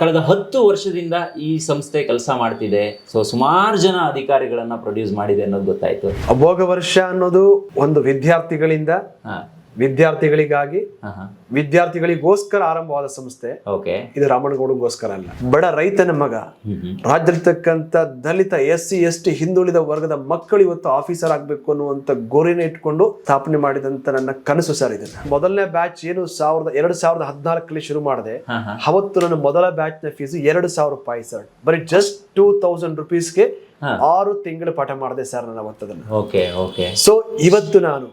ಕಳೆದ ಹತ್ತು ವರ್ಷದಿಂದ ಈ ಸಂಸ್ಥೆ ಕೆಲಸ ಮಾಡ್ತಿದೆ. ಸೊ ಸುಮಾರು ಜನ ಅಧಿಕಾರಿಗಳನ್ನ ಪ್ರೊಡ್ಯೂಸ್ ಮಾಡಿದೆ ಅನ್ನೋದು ಗೊತ್ತಾಯ್ತು. ಅಭೋಗ ವರ್ಷ ಅನ್ನೋದು ಒಂದು ವಿದ್ಯಾರ್ಥಿಗಳಿಂದ ವಿದ್ಯಾರ್ಥಿಗಳಿಗಾಗಿ ವಿದ್ಯಾರ್ಥಿಗಳಿಗೋಸ್ಕರ ಆರಂಭವಾದ ಸಂಸ್ಥೆ. ಇದು ರಾಮನಗೌಡಗೋಸ್ಕರ ಅಲ್ಲ. ಬಡ ರೈತನ ಮಗ. ರಾಜ್ಯದಲ್ಲಿರ್ತಕ್ಕಂಥ ದಲಿತ ಎಸ್ ಸಿ ಎಸ್ ಟಿ ಹಿಂದುಳಿದ ವರ್ಗದ ಮಕ್ಕಳು ಇವತ್ತು ಆಫೀಸರ್ ಆಗ್ಬೇಕು ಅನ್ನುವಂತ ಗೋರಿನ ಇಟ್ಕೊಂಡು ಸ್ಥಾಪನೆ ಮಾಡಿದಂತ ನನ್ನ ಕನಸು ಸರ್ ಇದನ್ನ ಮೊದಲನೇ ಬ್ಯಾಚ್ ಏನು ಸಾವಿರದ ಎರಡು ಸಾವಿರದ ಹದಿನಾಲ್ಕರಲ್ಲಿ ಶುರು ಮಾಡಿದೆ. ಅವತ್ತು ನನ್ನ ಮೊದಲ ಬ್ಯಾಚ್ನ ಫೀಸ್ ಎರಡು ಸಾವಿರ ರೂಪಾಯಿ ಸರ್. ಬರೀ ಜಸ್ಟ್ ಟೂ ತೌಸಂಡ್ ರುಪೀಸ್ಗೆ. ಆರು ತಿಂಗಳು ಪಾಠ ಮಾಡಿದೆ ಸರ್ ನಾನು ಅವತ್ತದನ್ನ ಸೊ ಇವತ್ತು ನಾನು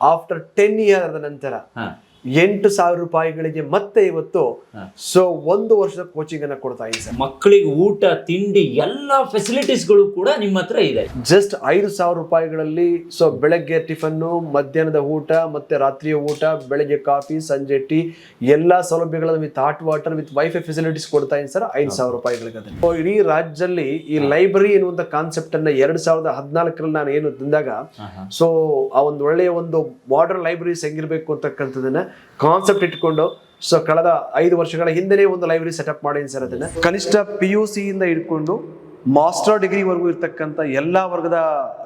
ಆಫ್ಟರ್ ಟೆನ್ ಇಯರ್ ಆದ ನಂತರ ಎಂಟು ಸಾವಿರ ರೂಪಾಯಿಗಳಿಗೆ ಮತ್ತೆ ಇವತ್ತು. ಸೊ ಒಂದು ವರ್ಷದ ಕೋಚಿಂಗ್ ಅನ್ನ ಕೊಡ್ತಾ ಇದ್ದೀನಿ ಸರ್. ಮಕ್ಕಳಿಗೆ ಊಟ ತಿಂಡಿ ಎಲ್ಲ ಫೆಸಿಲಿಟೀಸ್ಗಳು ಕೂಡ ನಿಮ್ಮ ಹತ್ರ ಇದೆ. ಜಸ್ಟ್ ಐದು ಸಾವಿರ ರೂಪಾಯಿಗಳಲ್ಲಿ ಸೊ ಬೆಳಗ್ಗೆ ಟಿಫನ್ನು ಮಧ್ಯಾಹ್ನದ ಊಟ ಮತ್ತೆ ರಾತ್ರಿಯ ಊಟ ಬೆಳಗ್ಗೆ ಕಾಫಿ ಸಂಜೆ ಟೀ ಎಲ್ಲಾ ಸೌಲಭ್ಯಗಳನ್ನು with hot water with wifi facilities ಕೊಡ್ತಾ ಇದ್ದೀನಿ ಸರ್ ಐದು ಸಾವಿರ ರೂಪಾಯಿಗಳಿಗೆ ಇಡೀ ರಾಜ್ಯದಲ್ಲಿ ಈ ಲೈಬ್ರರಿ ಎನ್ನುವಂತ ಕಾನ್ಸೆಪ್ಟ್ ಅನ್ನ ಎರಡ್ ಸಾವಿರದ ಹದಿನಾಲ್ಕರಲ್ಲಿ ನಾನು ಏನು ತಿಂದಾಗ ಸೊ ಆ ಒಂದು ಒಳ್ಳೆಯ ಒಂದು ಮಾಡರ್ನ್ ಲೈಬ್ರರೀಸ್ ಹೆಂಗಿರ್ಬೇಕು ಅಂತಕ್ಕಂಥದನ್ನ ಕಾನ್ಸೆಪ್ಟ್ ಇಟ್ಕೊಂಡು ಸೊ ಕಳೆದ ಐದು ವರ್ಷಗಳ ಹಿಂದೆನೇ ಒಂದು ಲೈಬ್ರರಿ ಸೆಟಪ್ ಮಾಡಿದ್ದೀನಿ ಸರ್ ಅದನ್ನ ಕನಿಷ್ಠ ಪಿ ಯು ಸಿ ಇಂದ ಇಟ್ಕೊಂಡು ಮಾಸ್ಟರ್ ಡಿಗ್ರಿವರೆಗೂ ಇರ್ತಕ್ಕಂಥ ಎಲ್ಲ ವರ್ಗದ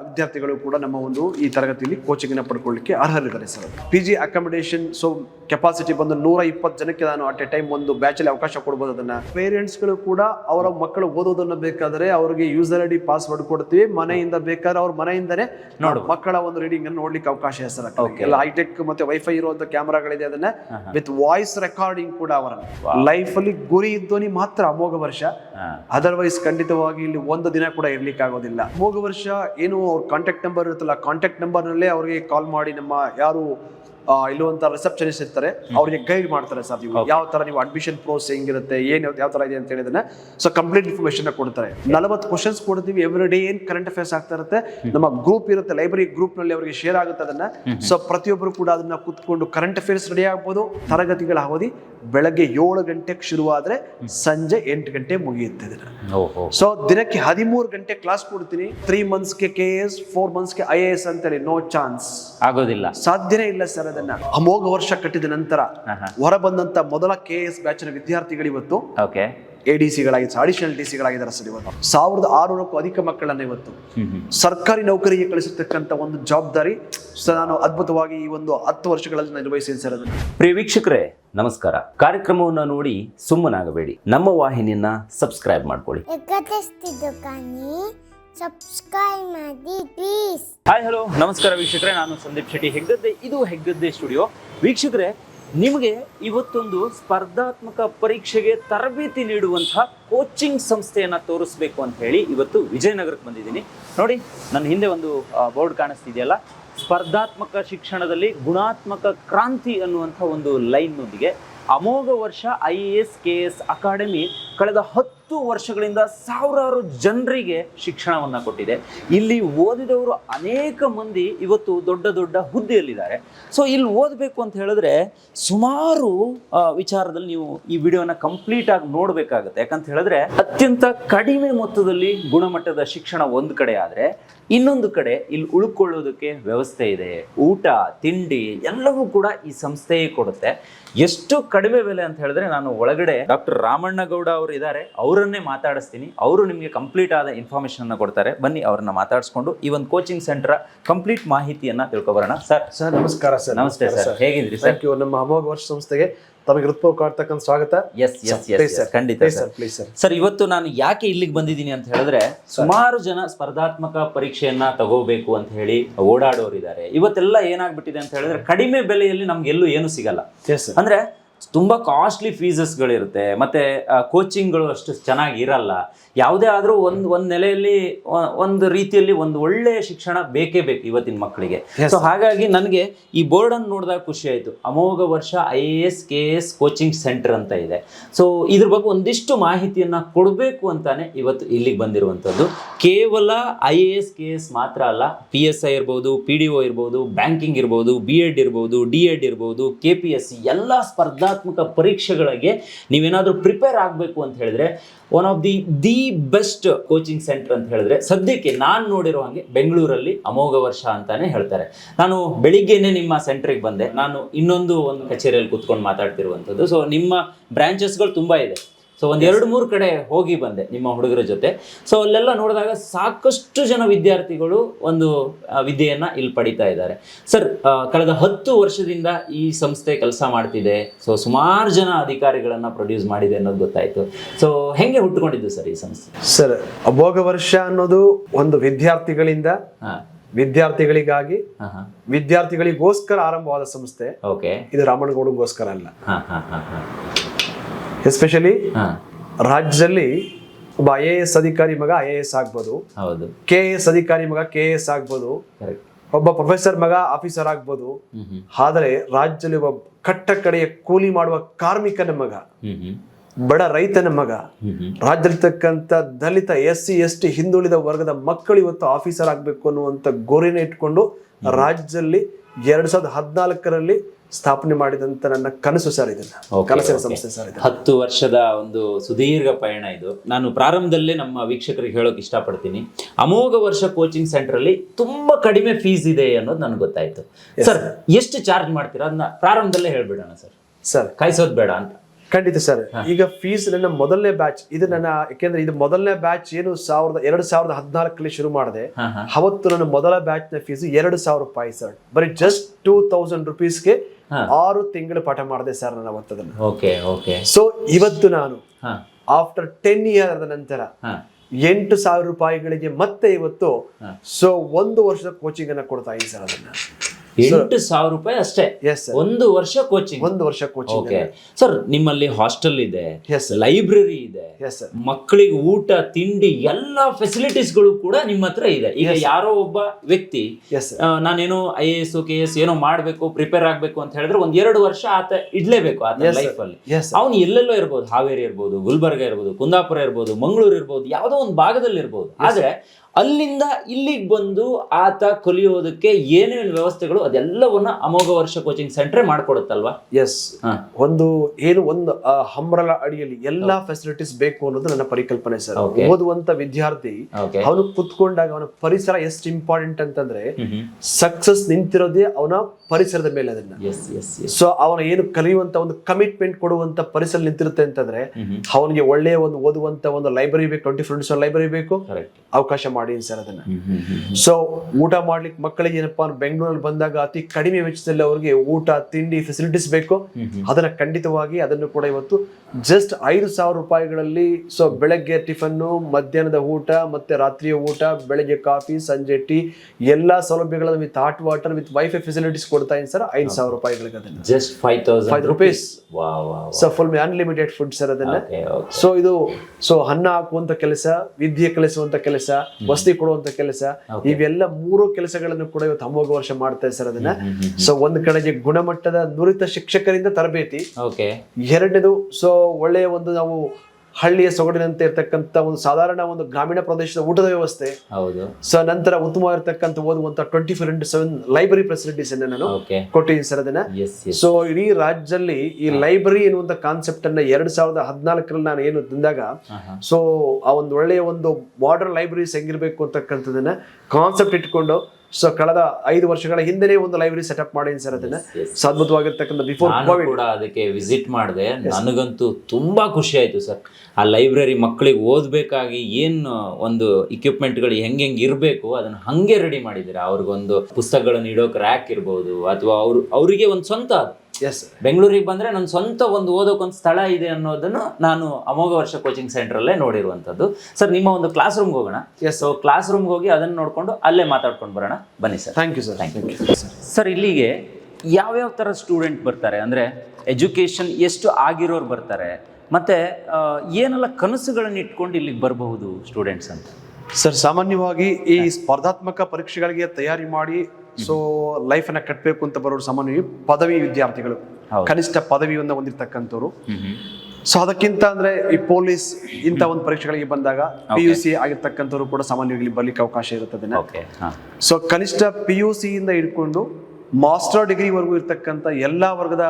ವಿದ್ಯಾರ್ಥಿಗಳು ಕೂಡ ನಮ್ಮ ಒಂದು ಈ ತರಗತಿಯಲ್ಲಿ ಕೋಚಿಂಗ್ನ ಪಡ್ಕೊಳ್ಳಿಕ್ಕೆ ಅರ್ಹರಿದ್ದಾರೆ sir. P G accommodation so capacity ಬಂದು ನೂರ ಇಪ್ಪತ್ತು ಜನಕ್ಕೆ ನಾನು ಅಟ್ ಎ ಟೈಮ್ ಒಂದು ಬ್ಯಾಚ್ ಅಲ್ಲಿ ಅವಕಾಶ ಕೊಡ್ಬೋದು ಅದನ್ನ. ಪೇರೆಂಟ್ಸ್ಗಳು ಕೂಡ ಅವರ ಮಕ್ಕಳು ಓದೋದನ್ನ ಬೇಕಾದ್ರೆ ಅವರಿಗೆ ಯೂಸರ್ ಐ ಡಿ ಪಾಸ್ವರ್ಡ್ ಕೊಡ್ತೀವಿ. ಮನೆಯಿಂದ ಬೇಕಾದ್ರೆ ಅವ್ರ ಮನೆಯಿಂದನೇ ನೋಡು ಮಕ್ಕಳ ಒಂದು ರೀಡಿಂಗ್ ಅನ್ನು ನೋಡ್ಲಿಕ್ಕೆ ಅವಕಾಶ ಸರ್. ಎಲ್ಲ ಹೈಟೆಕ್ ಮತ್ತೆ ವೈಫೈ ಇರುವಂತ ಕ್ಯಾಮರಾಗಳಿದೆ ಅದನ್ನ ವಿತ್ ವಾಯ್ಸ್ ರೆಕಾರ್ಡಿಂಗ್ ಕೂಡ ಅವರ ಲೈಫ್ ಅಲ್ಲಿ ಗುರಿ ಇದ್ದೋನಿ ಮಾತ್ರ ಅಮೋಘ ವರ್ಷ. ಅದರ್ವೈಸ್ ಖಂಡಿತವಾಗಿ ಇಲ್ಲಿ ಒಂದು ದಿನ ಕೂಡ ಇರ್ಲಿಕ್ಕೆ ಆಗೋದಿಲ್ಲ ಹೋಗುವ ವರ್ಷ ಏನು ಅವ್ರ ಕಾಂಟ್ಯಾಕ್ಟ್ ನಂಬರ್ ಇರುತ್ತಲ್ಲ ಕಾಂಟ್ಯಾಕ್ಟ್ ನಂಬರ್ನಲ್ಲೇ ಅವ್ರಿಗೆ ಕಾಲ್ ಮಾಡಿ ನಮ್ಮ ಯಾರು ಆ, ಇಲ್ಲುವಂತ ರಿಸೆಪ್ಷನಿಸ್ಟ್ ಇರ್ತಾರೆ. ಅವ್ರಿಗೆ ಗೈಡ್ ಮಾಡ್ತಾರೆ ಸರ್ ನೀವು. ಯಾವ ತರ ನೀವು ಅಡ್ಮಿಷನ್ ಪ್ರೋಸ್ ಹೆಂಗಿರುತ್ತೆ ಏನು ಯಾವ ತರ ಇದೆ ಅಂತ ಹೇಳಿದ್ರೆ ಸೊ ಕಂಪ್ಲೀಟ್ ಇನ್ಫಾರ್ಮೇಶನ್ ಕೊಡ್ತಾರೆ. ನಲವತ್ತು ಕ್ವಶನ್ಸ್ ಕೊಡ್ತೀವಿ ಎವ್ರಿ ಡೇ ಏನ್ ಕರೆಂಟ್ ಅಫೇರ್ಸ್ ಆಗ್ತಾ ಇರುತ್ತೆ ನಮ್ಮ ಗ್ರೂಪ್ ಇರುತ್ತೆ ಲೈಬ್ರರಿ ಗ್ರೂಪ್ನಲ್ಲಿ ಅವರಿಗೆ ಶೇರ್ ಆಗುತ್ತೆ ಅದನ್ನ. ಸೊ ಪ್ರತಿಯೊಬ್ಬರು ಕೂಡ ಅದನ್ನ ಕುತ್ಕೊಂಡು ಕರೆಂಟ್ ಅಫೇರ್ಸ್ ರೆಡಿ ಆಗ್ಬೋದು ತರಗತಿಗಳ ಅವಧಿ ಬೆಳಗ್ಗೆ ಏಳು ಗಂಟೆಗೆ ಶುರುವಾದ್ರೆ ಸಂಜೆ ಎಂಟು ಗಂಟೆ ಮುಗಿಯುತ್ತೆ ಸೊ ದಿನಕ್ಕೆ ಹದಿಮೂರು ಗಂಟೆ ಕ್ಲಾಸ್ ಕೊಡ್ತೀನಿ ತ್ರೀ ಮಂತ್ಸ್ಗೆ ಕೆ ಎಸ್ ಫೋರ್ ಮಂತ್ಸ್ಗೆ ಐ ಎ ಎಸ್ ಅಂತೇಳಿ ನೋ ಚಾನ್ಸ್ ಆಗೋದಿಲ್ಲ. ಸಾಧ್ಯನೇ ಇಲ್ಲ ಸರ್ ಅದನ್ನ ಅಮೋಘ ವರ್ಷ ಕಟ್ಟಿದ ನಂತರ ಹೊರ ಬಂದಂತ ಮೊದಲ ಕೆ ಎಸ್ ಬ್ಯಾಚಿನ ವಿದ್ಯಾರ್ಥಿಗಳು ಇವತ್ತು ಓಕೆ ಎ ಡಿ ಸಿಗಳಾಗಿದ್ದಾರೆ ಅಡಿಷನಲ್ ಡಿ ಸಿಗಳಾಗಿದ್ದಾರೆ ಸರ್ ಇವತ್ತು. ಸಾವಿರದ ಆರುನೂರಕ್ಕೂ ಅಧಿಕ ಮಕ್ಕಳನ್ನ ಇವತ್ತು. ಸರ್ಕಾರಿ ನೌಕರಿಗೆ ಕಳಿಸತಕ್ಕಂತ ಒಂದು ಜವಾಬ್ದಾರಿ ಸೊ ನಾನು ಅದ್ಭುತವಾಗಿ ಈ ಒಂದು ಹತ್ತು ವರ್ಷಗಳಲ್ಲಿ ನಿರ್ವಹಿಸಿದೆ ಸರ್ ಅದನ್ನು ಪ್ರಿಯ ವೀಕ್ಷಕರೇ ನಮಸ್ಕಾರ. ಕಾರ್ಯಕ್ರಮವನ್ನ ನೋಡಿ ಸುಮ್ಮನಾಗಬೇಡಿ. ನಮ್ಮ ವಾಹಿನಿಯನ್ನ ಸಬ್ಸ್ಕ್ರೈಬ್ ಮಾಡ್ಕೊಳ್ಳಿ. ಸಬ್ಸ್ಕ್ರೈಬ್ ಮಾಡಿ ಪ್ಲೀಸ್ ಹಾಯ್ ಹಲೋ ನಮಸ್ಕಾರ ವೀಕ್ಷಕರೇ, ನಾನು ಸಂದೀಪ್ ಶೆಟ್ಟಿ ಹೆಗ್ಗದ್ದೆ. ಇದು ಹೆಗ್ಗದ್ದೆ ಸ್ಟುಡಿಯೋ ವೀಕ್ಷಕರೇ, ನಿಮಗೆ ಇವತ್ತೊಂದು ಸ್ಪರ್ಧಾತ್ಮಕ ಪರೀಕ್ಷೆಗೆ ತರಬೇತಿ ನೀಡುವಂತಹ ಕೋಚಿಂಗ್ ಸಂಸ್ಥೆಯನ್ನು ತೋರಿಸ್ಬೇಕು ಅಂತ ಹೇಳಿ ಇವತ್ತು ವಿಜಯನಗರಕ್ಕೆ ಬಂದಿದ್ದೀನಿ. ನೋಡಿ, ನನ್ನ ಹಿಂದೆ ಒಂದು ಬೋರ್ಡ್ ಕಾಣಿಸ್ತಿದೆಯಲ್ಲ? ಸ್ಪರ್ಧಾತ್ಮಕ ಶಿಕ್ಷಣದಲ್ಲಿ ಗುಣಾತ್ಮಕ ಕ್ರಾಂತಿ ಅನ್ನುವಂಥ ಒಂದು ಲೈನ್ನೊಂದಿಗೆ Amogha Varsha I A S K S academy ಕಳೆದ ಹತ್ತು ವರ್ಷಗಳಿಂದ ಸಾವಿರಾರು ಜನರಿಗೆ ಶಿಕ್ಷಣವನ್ನು ಕೊಟ್ಟಿದೆ. ಇಲ್ಲಿ ಓದಿದವರು ಅನೇಕ ಮಂದಿ ಇವತ್ತು ದೊಡ್ಡ ದೊಡ್ಡ ಹುದ್ದೆಯಲ್ಲಿದ್ದಾರೆ. ಸೊ ಇಲ್ಲಿ ಓದಬೇಕು ಅಂತ ಹೇಳಿದ್ರೆ ಸುಮಾರು ವಿಚಾರದಲ್ಲಿ ನೀವು ಈ ವಿಡಿಯೋನ ಕಂಪ್ಲೀಟ್ ಆಗಿ ನೋಡಬೇಕಾಗುತ್ತೆ. ಯಾಕಂತ ಹೇಳಿದ್ರೆ ಅತ್ಯಂತ ಕಡಿಮೆ ಮೊತ್ತದಲ್ಲಿ ಗುಣಮಟ್ಟದ ಶಿಕ್ಷಣ ಒಂದು ಕಡೆ ಆದರೆ ಇನ್ನೊಂದು ಕಡೆ ಇಲ್ಲಿ ಉಳ್ಕೊಳ್ಳೋದಕ್ಕೆ ವ್ಯವಸ್ಥೆ ಇದೆ. ಊಟ, ತಿಂಡಿ ಎಲ್ಲವೂ ಕೂಡ ಈ ಸಂಸ್ಥೆಯೇ ಕೊಡುತ್ತೆ. ಎಷ್ಟು ಕಡಿಮೆ ಬೆಲೆ ಅಂತ ಹೇಳಿದ್ರೆ ನಾನು ಒಳಗಡೆ ಡಾಕ್ಟರ್ ರಾಮಣ್ಣಗೌಡ ಅವರು ಇದ್ದಾರೆ ಅವರನ್ನೇ ಮಾತಾಡಿಸ್ತೀನಿ. ಅವರು ನಿಮಗೆ ಕಂಪ್ಲೀಟ್ ಆದ ಇನ್ಫಾರ್ಮೇಶನ್ ಅನ್ನು ಕೊಡ್ತಾರೆ. ಬನ್ನಿ ಅವರನ್ನ ಮಾತಾಡಿಸ್ಕೊಂಡು ಈ ಒಂದು ಕೋಚಿಂಗ್ ಸೆಂಟರ್ ಕಂಪ್ಲೀಟ್ ಮಾಹಿತಿಯನ್ನ ತಿಳ್ಕೊಬರೋಣ. ಸರ್ ಸರ್ ನಮಸ್ಕಾರ ಸರ್. ನಮಸ್ತೆ ಸರ್. ಹೇಗಿದ್ರಿ ಸರ್? ಥ್ಯಾಂಕ್ ಯು ನಮ್ಮ ಅಮೋಘ ವರ್ಷ ಸಂಸ್ಥೆಗೆ ತಮಗೆ ಹೃತ್ಪೂರ್ವಕ ಸ್ವಾಗತ. Yes yes yes sir. ಖಂಡಿತ ಸರ್. ಸರ್ ಇವತ್ತು ನಾನು ಯಾಕೆ ಇಲ್ಲಿಗೆ ಬಂದಿದ್ದೀನಿ ಅಂತ ಹೇಳಿದ್ರೆ ಸುಮಾರು ಜನ ಸ್ಪರ್ಧಾತ್ಮಕ ಪರೀಕ್ಷೆಯನ್ನ ತಗೋಬೇಕು ಅಂತ ಹೇಳಿ ಓಡಾಡೋರಿದ್ದಾರೆ. ಇವತ್ತೆಲ್ಲ ಏನಾಗ್ಬಿಟ್ಟಿದೆ ಅಂತ ಹೇಳಿದ್ರೆ ಕಡಿಮೆ ಬೆಲೆಯಲ್ಲಿ ನಮ್ಗೆಲ್ಲೂ ಏನು ಸಿಗಲ್ಲ. ಅಂದ್ರೆ ತುಂಬಾ ಕಾಸ್ಟ್ಲಿ ಫೀಸಸ್ಗಳಿರುತ್ತೆ ಮತ್ತೆ ಕೋಚಿಂಗ್ಗಳು ಅಷ್ಟು ಚೆನ್ನಾಗಿ ಇರಲ್ಲ. ಯಾವುದೇ ಆದರೂ ಒಂದು ಒಂದು ನೆಲೆಯಲ್ಲಿ ಒಂದು ರೀತಿಯಲ್ಲಿ ಒಂದು ಒಳ್ಳೆಯ ಶಿಕ್ಷಣ ಬೇಕೇ ಬೇಕು ಇವತ್ತಿನ ಮಕ್ಕಳಿಗೆ. ಸೊ ಹಾಗಾಗಿ ನನಗೆ ಈ ಬೋರ್ಡನ್ನು ನೋಡಿದಾಗ ಖುಷಿ ಆಯಿತು. Amogha Varsha I A S K S coaching centre ಅಂತ ಇದೆ. ಸೊ ಇದ್ರ ಬಗ್ಗೆ ಒಂದಿಷ್ಟು ಮಾಹಿತಿಯನ್ನ ಕೊಡಬೇಕು ಅಂತಾನೆ ಇವತ್ತು ಇಲ್ಲಿಗೆ ಬಂದಿರುವಂಥದ್ದು. ಕೇವಲ I A S K S ಮಾತ್ರ ಅಲ್ಲ ಪಿ ಎಸ್ ಐ ಇರ್ಬೋದು ಪಿ ಡಿ ಒ ಇರ್ಬೋದು ಬ್ಯಾಂಕಿಂಗ್ ಇರ್ಬೋದು ಬಿ ಎಡ್ ಇರ್ಬೋದು ಡಿ ಎಡ್ ಇರ್ಬೋದು ಕೆ ಪಿ ಎಸ್ ಸಿ ಎಲ್ಲ ಸ್ಪರ್ಧಾತ್ಮಕ ಪರೀಕ್ಷೆಗಳಿಗೆ ನೀವೇನಾದರೂ ಪ್ರಿಪೇರ್ ಆಗಬೇಕು ಅಂತ ಹೇಳಿದ್ರೆ one of the the best coaching centre ಅಂತ ಹೇಳಿದ್ರೆ, ಸದ್ಯಕ್ಕೆ ನಾನು ನೋಡಿರೋ ಹಾಗೆ ಬೆಂಗಳೂರಲ್ಲಿ ಅಮೋಘ ವರ್ಷ ಅಂತಾನೆ ಹೇಳ್ತಾರೆ. ನಾನು ಬೆಳಿಗ್ಗೆನೆ ನಿಮ್ಮ ಸೆಂಟ್ರಿಗೆ ಬಂದೆ. ನಾನು ಇನ್ನೊಂದು ಒಂದು ಕಚೇರಿಯಲ್ಲಿ ಕುತ್ಕೊಂಡು ಮಾತಾಡ್ತಿರುವಂಥದ್ದು. ಸೊ ನಿಮ್ಮ ಬ್ರಾಂಚಸ್ಗಳು ತುಂಬ ಇದೆ. ಸೊ ಒಂದ್ ಎರಡು ಮೂರು ಕಡೆ ಹೋಗಿ ಬಂದೆ ನಿಮ್ಮ ಹುಡುಗರ ಜೊತೆ. ಸೊ ಅಲ್ಲೆಲ್ಲ ನೋಡಿದಾಗ ಸಾಕಷ್ಟು ಜನ ವಿದ್ಯಾರ್ಥಿಗಳು ಒಂದು ವಿದ್ಯೆಯನ್ನ ಇಲ್ಲಿ ಪಡಿತಾ ಇದ್ದಾರೆ. ಸರ್ ಕಳೆದ ಹತ್ತು ವರ್ಷದಿಂದ ಈ ಸಂಸ್ಥೆ ಕೆಲಸ ಮಾಡ್ತಿದೆ. ಸೊ ಸುಮಾರು ಜನ ಅಧಿಕಾರಿಗಳನ್ನ ಪ್ರೊಡ್ಯೂಸ್ ಮಾಡಿದೆ ಅನ್ನೋದು ಗೊತ್ತಾಯ್ತು. ಸೊ ಹೆಂಗೆ ಹುಟ್ಟುಕೊಂಡಿದ್ದು ಸರ್ ಈ ಸಂಸ್ಥೆ? ಸರ್ ಅಭೋಗ ವರ್ಷ ಅನ್ನೋದು ಒಂದು ವಿದ್ಯಾರ್ಥಿಗಳಿಂದ ಹಾ. ವಿದ್ಯಾರ್ಥಿಗಳಿಗಾಗಿ ಹಾ ಹಾ. ವಿದ್ಯಾರ್ಥಿಗಳಿಗೋಸ್ಕರ ಆರಂಭವಾದ ಸಂಸ್ಥೆ. ಓಕೆ ಇದು ರಾಮನಗೌಡಗೋಸ್ಕರ ಅಲ್ಲ. ಹಾ ಹಾ ಹಾ ಹಾ. ಎಸ್ಪೆಷಲಿ ರಾಜ್ಯದಲ್ಲಿ ಒಬ್ಬ ಐ ಎ ಎಸ್ ಅಧಿಕಾರಿ ಮಗ ಐ ಎ ಎಸ್ ಆಗ್ಬೋದು. ಹೌದು. ಕೆ ಎ ಎಸ್ ಅಧಿಕಾರಿ ಮಗ ಕೆ ಎಸ್ ಆಗ್ಬೋದು. ಒಬ್ಬ ಪ್ರೊಫೆಸರ್ ಮಗ ಆಫೀಸರ್ ಆಗ್ಬೋದು. ಆದರೆ ರಾಜ್ಯದಲ್ಲಿ ಒಬ್ಬ ಕಟ್ಟ ಕಡೆಯ ಕೂಲಿ ಮಾಡುವ ಕಾರ್ಮಿಕನ ಮಗ ಬಡ ರೈತನ ಮಗ ರಾಜ್ಯದಲ್ಲಿರ್ತಕ್ಕಂಥ ದಲಿತ ಎಸ್ ಸಿ ಎಸ್ ಟಿ ಹಿಂದುಳಿದ ವರ್ಗದ ಮಕ್ಕಳು ಇವತ್ತು ಆಫೀಸರ್ ಆಗ್ಬೇಕು ಅನ್ನುವಂಥ ಗೋರಿನ ಇಟ್ಕೊಂಡು ರಾಜ್ಯದಲ್ಲಿ ಎರಡ್ ಸಾವಿರದ ಹದಿನಾಲ್ಕರಲ್ಲಿ ಸ್ಥಾಪನೆ ಮಾಡಿದಂತ ನನ್ನ ಕನಸು ಸರ್ ಇದನ್ನ ಕನಸಿನ ಸಂಸ್ಥೆ ಸರ್ ಇದು. ಹತ್ತು ವರ್ಷದ ಒಂದು ಸುದೀರ್ಘ ಪಯಣ ಇದು. ನಾನು ಪ್ರಾರಂಭದಲ್ಲೇ ನಮ್ಮ ವೀಕ್ಷಕರಿಗೆ ಹೇಳೋಕೆ ಇಷ್ಟಪಡ್ತೀನಿ. ಅಮೋಘ ವರ್ಷ ಕೋಚಿಂಗ್ ಸೆಂಟರ್ ಅಲ್ಲಿ ತುಂಬಾ ಕಡಿಮೆ ಫೀಸ್ ಇದೆ ಅನ್ನೋದು ನನಗೆ ಗೊತ್ತಾಯ್ತು. ಸರ್ ಎಷ್ಟು ಚಾರ್ಜ್ ಮಾಡ್ತೀರಾ? ಅದನ್ನ ಪ್ರಾರಂಭದಲ್ಲೇ ಹೇಳ್ಬಿಡೋಣ ಸರ್. ಸರ್. ಕಾಯಿಸೋದು ಬೇಡ ಅಂತ. ಖಂಡಿತ ಸರ್. ಈಗ ಫೀಸ್ ನನ್ನ ಮೊದಲನೇ ಬ್ಯಾಚ್ ಇದು ನನ್ನ ಯಾಕೆಂದ್ರೆ ಇದು ಮೊದಲನೇ ಬ್ಯಾಚ್ ಏನು ಸಾವಿರದ ಎರಡು ಸಾವಿರದ ಹದಿನಾಲ್ಕರಲ್ಲಿ ಶುರು ಮಾಡಿದೆ. ಅವತ್ತು ನನ್ನ ಮೊದಲ ಬ್ಯಾಚ್ನ ಫೀಸ್ ಎರಡು ಸಾವಿರ ರೂಪಾಯಿ ಸರ್. ಬರೀ ಜಸ್ಟ್ ಟೂ ತೌಸಂಡ್ ರುಪೀಸ್ಗೆ. ಆರು ತಿಂಗಳು ಪಾಠ ಮಾಡಿದೆ ಸರ್ ನಾನು ಅವತ್ತದನ್ನು ಓಕೆ ಓಕೆ. ಸೊ ಇವತ್ತು ನಾನು ಆಫ್ಟರ್ ಟೆನ್ ಇಯರ್ ಆದ ನಂತರ ಎಂಟು ಸಾವಿರ ರೂಪಾಯಿಗಳಿಗೆ ಮತ್ತೆ ಇವತ್ತು. ಸೊ ಒಂದು ವರ್ಷದ ಕೋಚಿಂಗ್ ಅನ್ನ ಕೊಡ್ತಾ ಇದ್ದೀನಿ ಸರ್ ಅದನ್ನ. ಎಂಟು ಸಾವಿರ ರೂಪಾಯಿ ಅಷ್ಟೇ. ಎಸ್ ಒಂದು ವರ್ಷ ಕೋಚಿಂಗ್ ಒಂದು ವರ್ಷ ಕೋಚಿಂಗ್ ಓಕೆ ಸರ್ ನಿಮ್ಮಲ್ಲಿ ಹಾಸ್ಟೆಲ್ ಇದೆ ಲೈಬ್ರರಿ ಇದೆ ಮಕ್ಕಳಿಗೆ ಊಟ ತಿಂಡಿ ಎಲ್ಲ ಫೆಸಿಲಿಟೀಸ್ಗಳು ಕೂಡ ನಿಮ್ಮ ಹತ್ರ ಇದೆ. ಈಗ ಯಾರೋ ಒಬ್ಬ ವ್ಯಕ್ತಿ ನಾನೇನೋ I A S K S ಏನೋ ಮಾಡಬೇಕು ಪ್ರಿಪೇರ್ ಆಗಬೇಕು ಅಂತ ಹೇಳಿದ್ರೆ ಒಂದ್ ಎರಡು ವರ್ಷ ಆತ ಇಡ್ಲೇಬೇಕು ಆತ. ಲೈಫ್ ಅಲ್ಲಿ. ಅವ್ನು ಅವನು ಎಲ್ಲೆಲ್ಲೋ ಇರ್ಬೋದು ಹಾವೇರಿ ಇರ್ಬೋದು ಗುಲ್ಬರ್ಗ ಇರ್ಬೋದು ಕುಂದಾಪುರ ಇರ್ಬೋದು ಮಂಗಳೂರು ಇರ್ಬೋದು ಯಾವುದೋ ಒಂದು ಭಾಗದಲ್ಲಿ ಇರ್ಬೋದು. ಆದ್ರೆ ಅಲ್ಲಿಂದ ಇಲ್ಲಿಗೆ ಬಂದು ಆತ ಕಲಿಯೋದಕ್ಕೆ ಏನೇನು ವ್ಯವಸ್ಥೆಗಳು ಅದೆಲ್ಲವನ್ನ ಅಮೋಘ ವರ್ಷ ಕೋಚಿಂಗ್ ಸೆಂಟರ್ ಮಾಡ್ಕೊಡುತ್ತಲ್ವಾ? ಎಸ್ ಒಂದು ಏನು ಒಂದು ಹಮ್ರಲ ಹಂಬರಲ ಅಡಿಯಲ್ಲಿ ಎಲ್ಲಾ ಫೆಸಿಲಿಟೀಸ್ ಬೇಕು ಅನ್ನೋದು ನನ್ನ ಪರಿಕಲ್ಪನೆ ಸರ್. ಓದುವಂತ ವಿದ್ಯಾರ್ಥಿ ಅವನು ಕುತ್ಕೊಂಡಾಗ ಅವನ ಪರಿಸರ ಎಷ್ಟು ಇಂಪಾರ್ಟೆಂಟ್ ಅಂತಂದ್ರೆ ಸಕ್ಸಸ್ ನಿಂತಿರೋದೇ ಅವನ ಪರಿಸರದ ಮೇಲೆ ಅದನ್ನ. ಸೊ ಅವನ ಏನು ಕಲಿಯುವಂತ ಒಂದು ಕಮಿಟ್ಮೆಂಟ್ ಕೊಡುವಂತ ಪರಿಸರ ನಿಂತಿರುತ್ತೆ ಅಂತಂದ್ರೆ ಅವನಿಗೆ ಒಳ್ಳೆಯ ಒಂದು ಓದುವಂತ ಒಂದು ಲೈಬ್ರರಿ ಬೇಕು ಟ್ವೆಂಟಿ ಫೋರ್ ಲೈಬ್ರರಿ ಬೇಕು. ಅವಕಾಶ ಮಾಡಿ ಸರ್ ಅದನ್ನ. ಸೊ ಊಟ ಮಾಡ್ಲಿಕ್ಕೆ ಮಕ್ಕಳಿಗೆ ಏನಪ್ಪಾ ಬೆಂಗಳೂರಲ್ಲಿ ಬಂದಾಗ ಅತಿ ಕಡಿಮೆ ವೆಚ್ಚದಲ್ಲಿ ಅವರಿಗೆ ಊಟ ತಿಂಡಿ ಫೆಸಿಲಿಟೀಸ್ ಬೇಕು. ಅದನ್ನ ಖಂಡಿತವಾಗಿ ಅದನ್ನು ಕೂಡ ಇವತ್ತು ಜಸ್ಟ್ ಐದು ಸಾವಿರ ರೂಪಾಯಿಗಳಲ್ಲಿ ಸೊ ಬೆಳಗ್ಗೆ ಟಿಫನ್ನು ಮಧ್ಯಾಹ್ನದ ಊಟ ಮತ್ತೆ ರಾತ್ರಿಯ ಊಟ ಬೆಳಗ್ಗೆ ಕಾಫಿ ಸಂಜೆ ಟೀ ಎಲ್ಲಾ ಸೌಲಭ್ಯಗಳನ್ನು with hot water with wifi facilities ಕೊಡ್ತಾ ಇದ್ದೀನಿ ಸರ್ ಐದು ಸಾವಿರ ರೂಪಾಯಿಗಳಿಗೆ ಅದನ್ನ. Just five thousand rupees so full unlimited food sir ಅದನ್ನ. ಸೊ ಇದು ಸೊ ಅನ್ನ ಹಾಕುವಂತ ಕೆಲಸ ವಿದ್ಯೆ ಕಲಿಸುವಂತ ಕೆಲಸ ವಸತಿ ಕೊಡುವಂತ ಕೆಲಸ ಇವೆಲ್ಲ ಮೂರು ಕೆಲಸಗಳನ್ನು ಕೂಡ ಇವತ್ತು ಅಮೋಘ ವರ್ಷ ಮಾಡ್ತಾ ಇದೆ ಸರ್ ಅದನ್ನ. ಸೊ ಒಂದ್ ಕಡೆಗೆ ಗುಣಮಟ್ಟದ ನುರಿತ ಶಿಕ್ಷಕರಿಂದ ತರಬೇತಿ. ಎರಡನೇದು ಸೊ ಒಳ್ಳೆಯ ಒಂದು ನಾವು ಹಳ್ಳಿಯ ಸೊಗಡಿನಂತೆ ಇರತಕ್ಕಂತ ಒಂದು ಸಾಧಾರಣ ಒಂದು ಗ್ರಾಮೀಣ ಪ್ರದೇಶದ ಊಟದ ವ್ಯವಸ್ಥೆ. ಹೌದು. ಸೊ ನಂತರ ಉತ್ತಮವಾಗಿರ್ತಕ್ಕಂಥ ಓದುವಂತ twenty four into seven library facilities ಅನ್ನ ನಾನು ಕೊಟ್ಟಿದ್ದೀನಿ ಸರ್ ಅದನ್ನ. ಸೊ ಇಡೀ ರಾಜ್ಯದಲ್ಲಿ ಈ ಲೈಬ್ರರಿ ಎನ್ನುವಂತ ಕಾನ್ಸೆಪ್ಟ್ ಅನ್ನ ಎರಡ್ ಸಾವಿರದ ಹದಿನಾಲ್ಕರಲ್ಲಿ ನಾನು ಏನು ತಿಂದಾಗ ಸೊ ಆ ಒಂದು ಒಳ್ಳೆಯ ಒಂದು ಮಾಡರ್ನ್ ಲೈಬ್ರರೀಸ್ ಹೆಂಗಿರ್ಬೇಕು ಅಂತಕ್ಕಂಥದನ್ನ ಕಾನ್ಸೆಪ್ಟ್ ಇಟ್ಕೊಂಡು ಸೊ ಕಳೆದ ಐದು ವರ್ಷಗಳ ಹಿಂದೆನೇ ಒಂದು ಲೈಬ್ರರಿ ಸೆಟಪ್ ಮಾಡಿ ಸರ್ ಅದನ್ನ. ಸೊ ಅದ್ಭುತವಾಗಿರ್ತಕ್ಕಂಥ ಬಿಫೋರ್ ಕೋವಿಡ್ ಕೂಡ ಅದಕ್ಕೆ ವಿಸಿಟ್ ಮಾಡಿದೆ. ನನಗಂತೂ ತುಂಬಾ ಖುಷಿ ಆಯ್ತು ಸರ್. ಆ ಲೈಬ್ರರಿ ಮಕ್ಕಳಿಗೆ ಓದ್ಬೇಕಾಗಿ ಏನು ಒಂದು ಇಕ್ವಿಪ್ಮೆಂಟ್ಗಳು ಹೆಂಗೆ ಹೆಂಗೆ ಇರಬೇಕು ಅದನ್ನ ಹಂಗೆ ರೆಡಿ ಮಾಡಿದ್ದೀರಾ? ಅವ್ರಿಗೊಂದು ಪುಸ್ತಕಗಳನ್ನು ಇಡೋಕೆ ರ್ಯಾಕ್ ಇರ್ಬೋದು ಅಥವಾ ಅವ್ರು ಅವರಿಗೆ ಒಂದು ಸ್ವಂತ ಅದು. ಎಸ್ ಬೆಂಗಳೂರಿಗೆ ಬಂದ್ರೆ ನನ್ನ ಸ್ವಂತ ಒಂದು ಓದೋಕೊಂದು ಸ್ಥಳ ಇದೆ ಅನ್ನೋದನ್ನು ನಾನು ಅಮೋಘ ವರ್ಷ ಕೋಚಿಂಗ್ ಸೆಂಟ್ರಲ್ಲೇ ನೋಡಿರುವಂಥದ್ದು. ಸರ್ ನಿಮ್ಮ ಒಂದು ಕ್ಲಾಸ್ ರೂಮ್ಗೆ ಹೋಗೋಣ. ಎಸ್ ಸೊ ಕ್ಲಾಸ್ ರೂಮ್ಗೆ ಹೋಗಿ ಅದನ್ನು ನೋಡಿಕೊಂಡು ಅಲ್ಲೇ ಮಾತಾಡ್ಕೊಂಡು ಬರೋಣ. ಬನ್ನಿ sir thank you sir thank you sir sir ಇಲ್ಲಿಗೆ ಯಾವ್ಯಾವ ಥರ ಸ್ಟೂಡೆಂಟ್ ಬರ್ತಾರೆ? ಅಂದರೆ ಎಜುಕೇಷನ್ ಎಷ್ಟು ಆಗಿರೋರು ಬರ್ತಾರೆ? ಮತ್ತು ಏನೆಲ್ಲ ಕನಸುಗಳನ್ನು ಇಟ್ಕೊಂಡು ಇಲ್ಲಿಗೆ ಬರಬಹುದು ಸ್ಟೂಡೆಂಟ್ಸ್ ಅಂತ? ಸರ್ ಸಾಮಾನ್ಯವಾಗಿ ಈ ಸ್ಪರ್ಧಾತ್ಮಕ ಪರೀಕ್ಷೆಗಳಿಗೆ ತಯಾರಿ ಮಾಡಿ ಸೊ ಲೈಫ್ ಅನ್ನ ಕಟ್ಟಬೇಕು ಅಂತ ಬರೋರು ಸಾಮಾನ್ಯ ಪದವಿ ವಿದ್ಯಾರ್ಥಿಗಳು. ಕನಿಷ್ಠ ಪದವಿಯನ್ನ ಹೊಂದಿರತಕ್ಕಂಥವ್ರು. ಸೊ ಅದಕ್ಕಿಂತ ಅಂದ್ರೆ ಈ ಪೊಲೀಸ್ ಇಂಥ ಒಂದು ಪರೀಕ್ಷೆಗಳಿಗೆ ಬಂದಾಗ ಪಿ ಯು ಸಿ ಆಗಿರ್ತಕ್ಕಂಥವ್ರು ಕೂಡ ಸಾಮಾನ್ಯವಾಗಿ ಬರ್ಲಿಕ್ಕೆ ಅವಕಾಶ ಇರುತ್ತದೆ ಸೊ ಕನಿಷ್ಠ ಪಿ ಯು ಸಿ ಇಂದ ಹಿಡ್ಕೊಂಡು ಮಾಸ್ಟರ್ ಡಿಗ್ರಿವರೆಗೂ ಇರ್ತಕ್ಕಂಥ ಎಲ್ಲಾ ವರ್ಗದ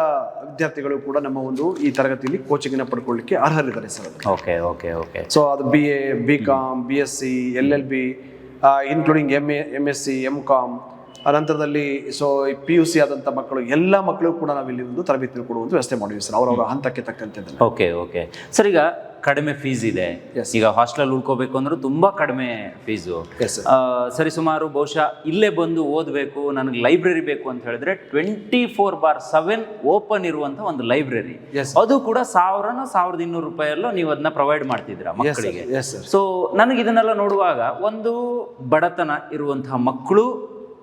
ವಿದ್ಯಾರ್ಥಿಗಳು ಕೂಡ ನಮ್ಮ ಒಂದು ಈ ತರಗತಿಯಲ್ಲಿ ಕೋಚಿಂಗ್ನ ಪಡ್ಕೊಳ್ಳಿಕ್ಕೆ ಅರ್ಹರಿದ್ದಾರೆ sir okay okay okay so ಅದು B A B com B S C L L B including M A M S C M com ಅನಂತರದಲ್ಲಿ ಸೊ ಪಿ ಯು ಸಿ ಆದಂಥ ಮಕ್ಕಳು ಎಲ್ಲ ಮಕ್ಕಳಿಗೂ ಕೂಡ ನಾವಿಲ್ಲಿ ಒಂದು ತರಬೇತಿ ಕೊಡುವಂತ ವ್ಯವಸ್ಥೆ ಮಾಡಿದ್ವಿ ಸರ್. ಅವರವರ ಹಂತಕ್ಕೆ ತಕ್ಕಂತೆ. ಓಕೆ ಓಕೆ ಸರ್ ಈಗ ಕಡಿಮೆ ಫೀಸ್ ಇದೆ. ಈಗ ಹಾಸ್ಟೆಲ್ ಉಳ್ಕೋಬೇಕು ಅಂದ್ರೆ ತುಂಬಾ ಕಡಿಮೆ ಫೀಸು ಸರಿ ಸುಮಾರು ಬಹುಶಃ ಇಲ್ಲೇ ಬಂದು ಓದಬೇಕು ನನಗೆ ಲೈಬ್ರರಿ ಬೇಕು ಅಂತ ಹೇಳಿದ್ರೆ twenty four bar seven open ಇರುವಂತ ಒಂದು ಲೈಬ್ರರಿ ಅದು ಕೂಡ ಸಾವಿರನ ಸಾವಿರದ ಇನ್ನೂರು ರೂಪಾಯಲ್ಲೂ ನೀವು ಅದನ್ನ ಪ್ರೊವೈಡ್ sir. ಮಕ್ಕಳಿಗೆ. ಸೊ ನನಗೆ ಇದನ್ನೆಲ್ಲ ನೋಡುವಾಗ ಒಂದು ಬಡತನ ಇರುವಂತಹ ಮಕ್ಕಳು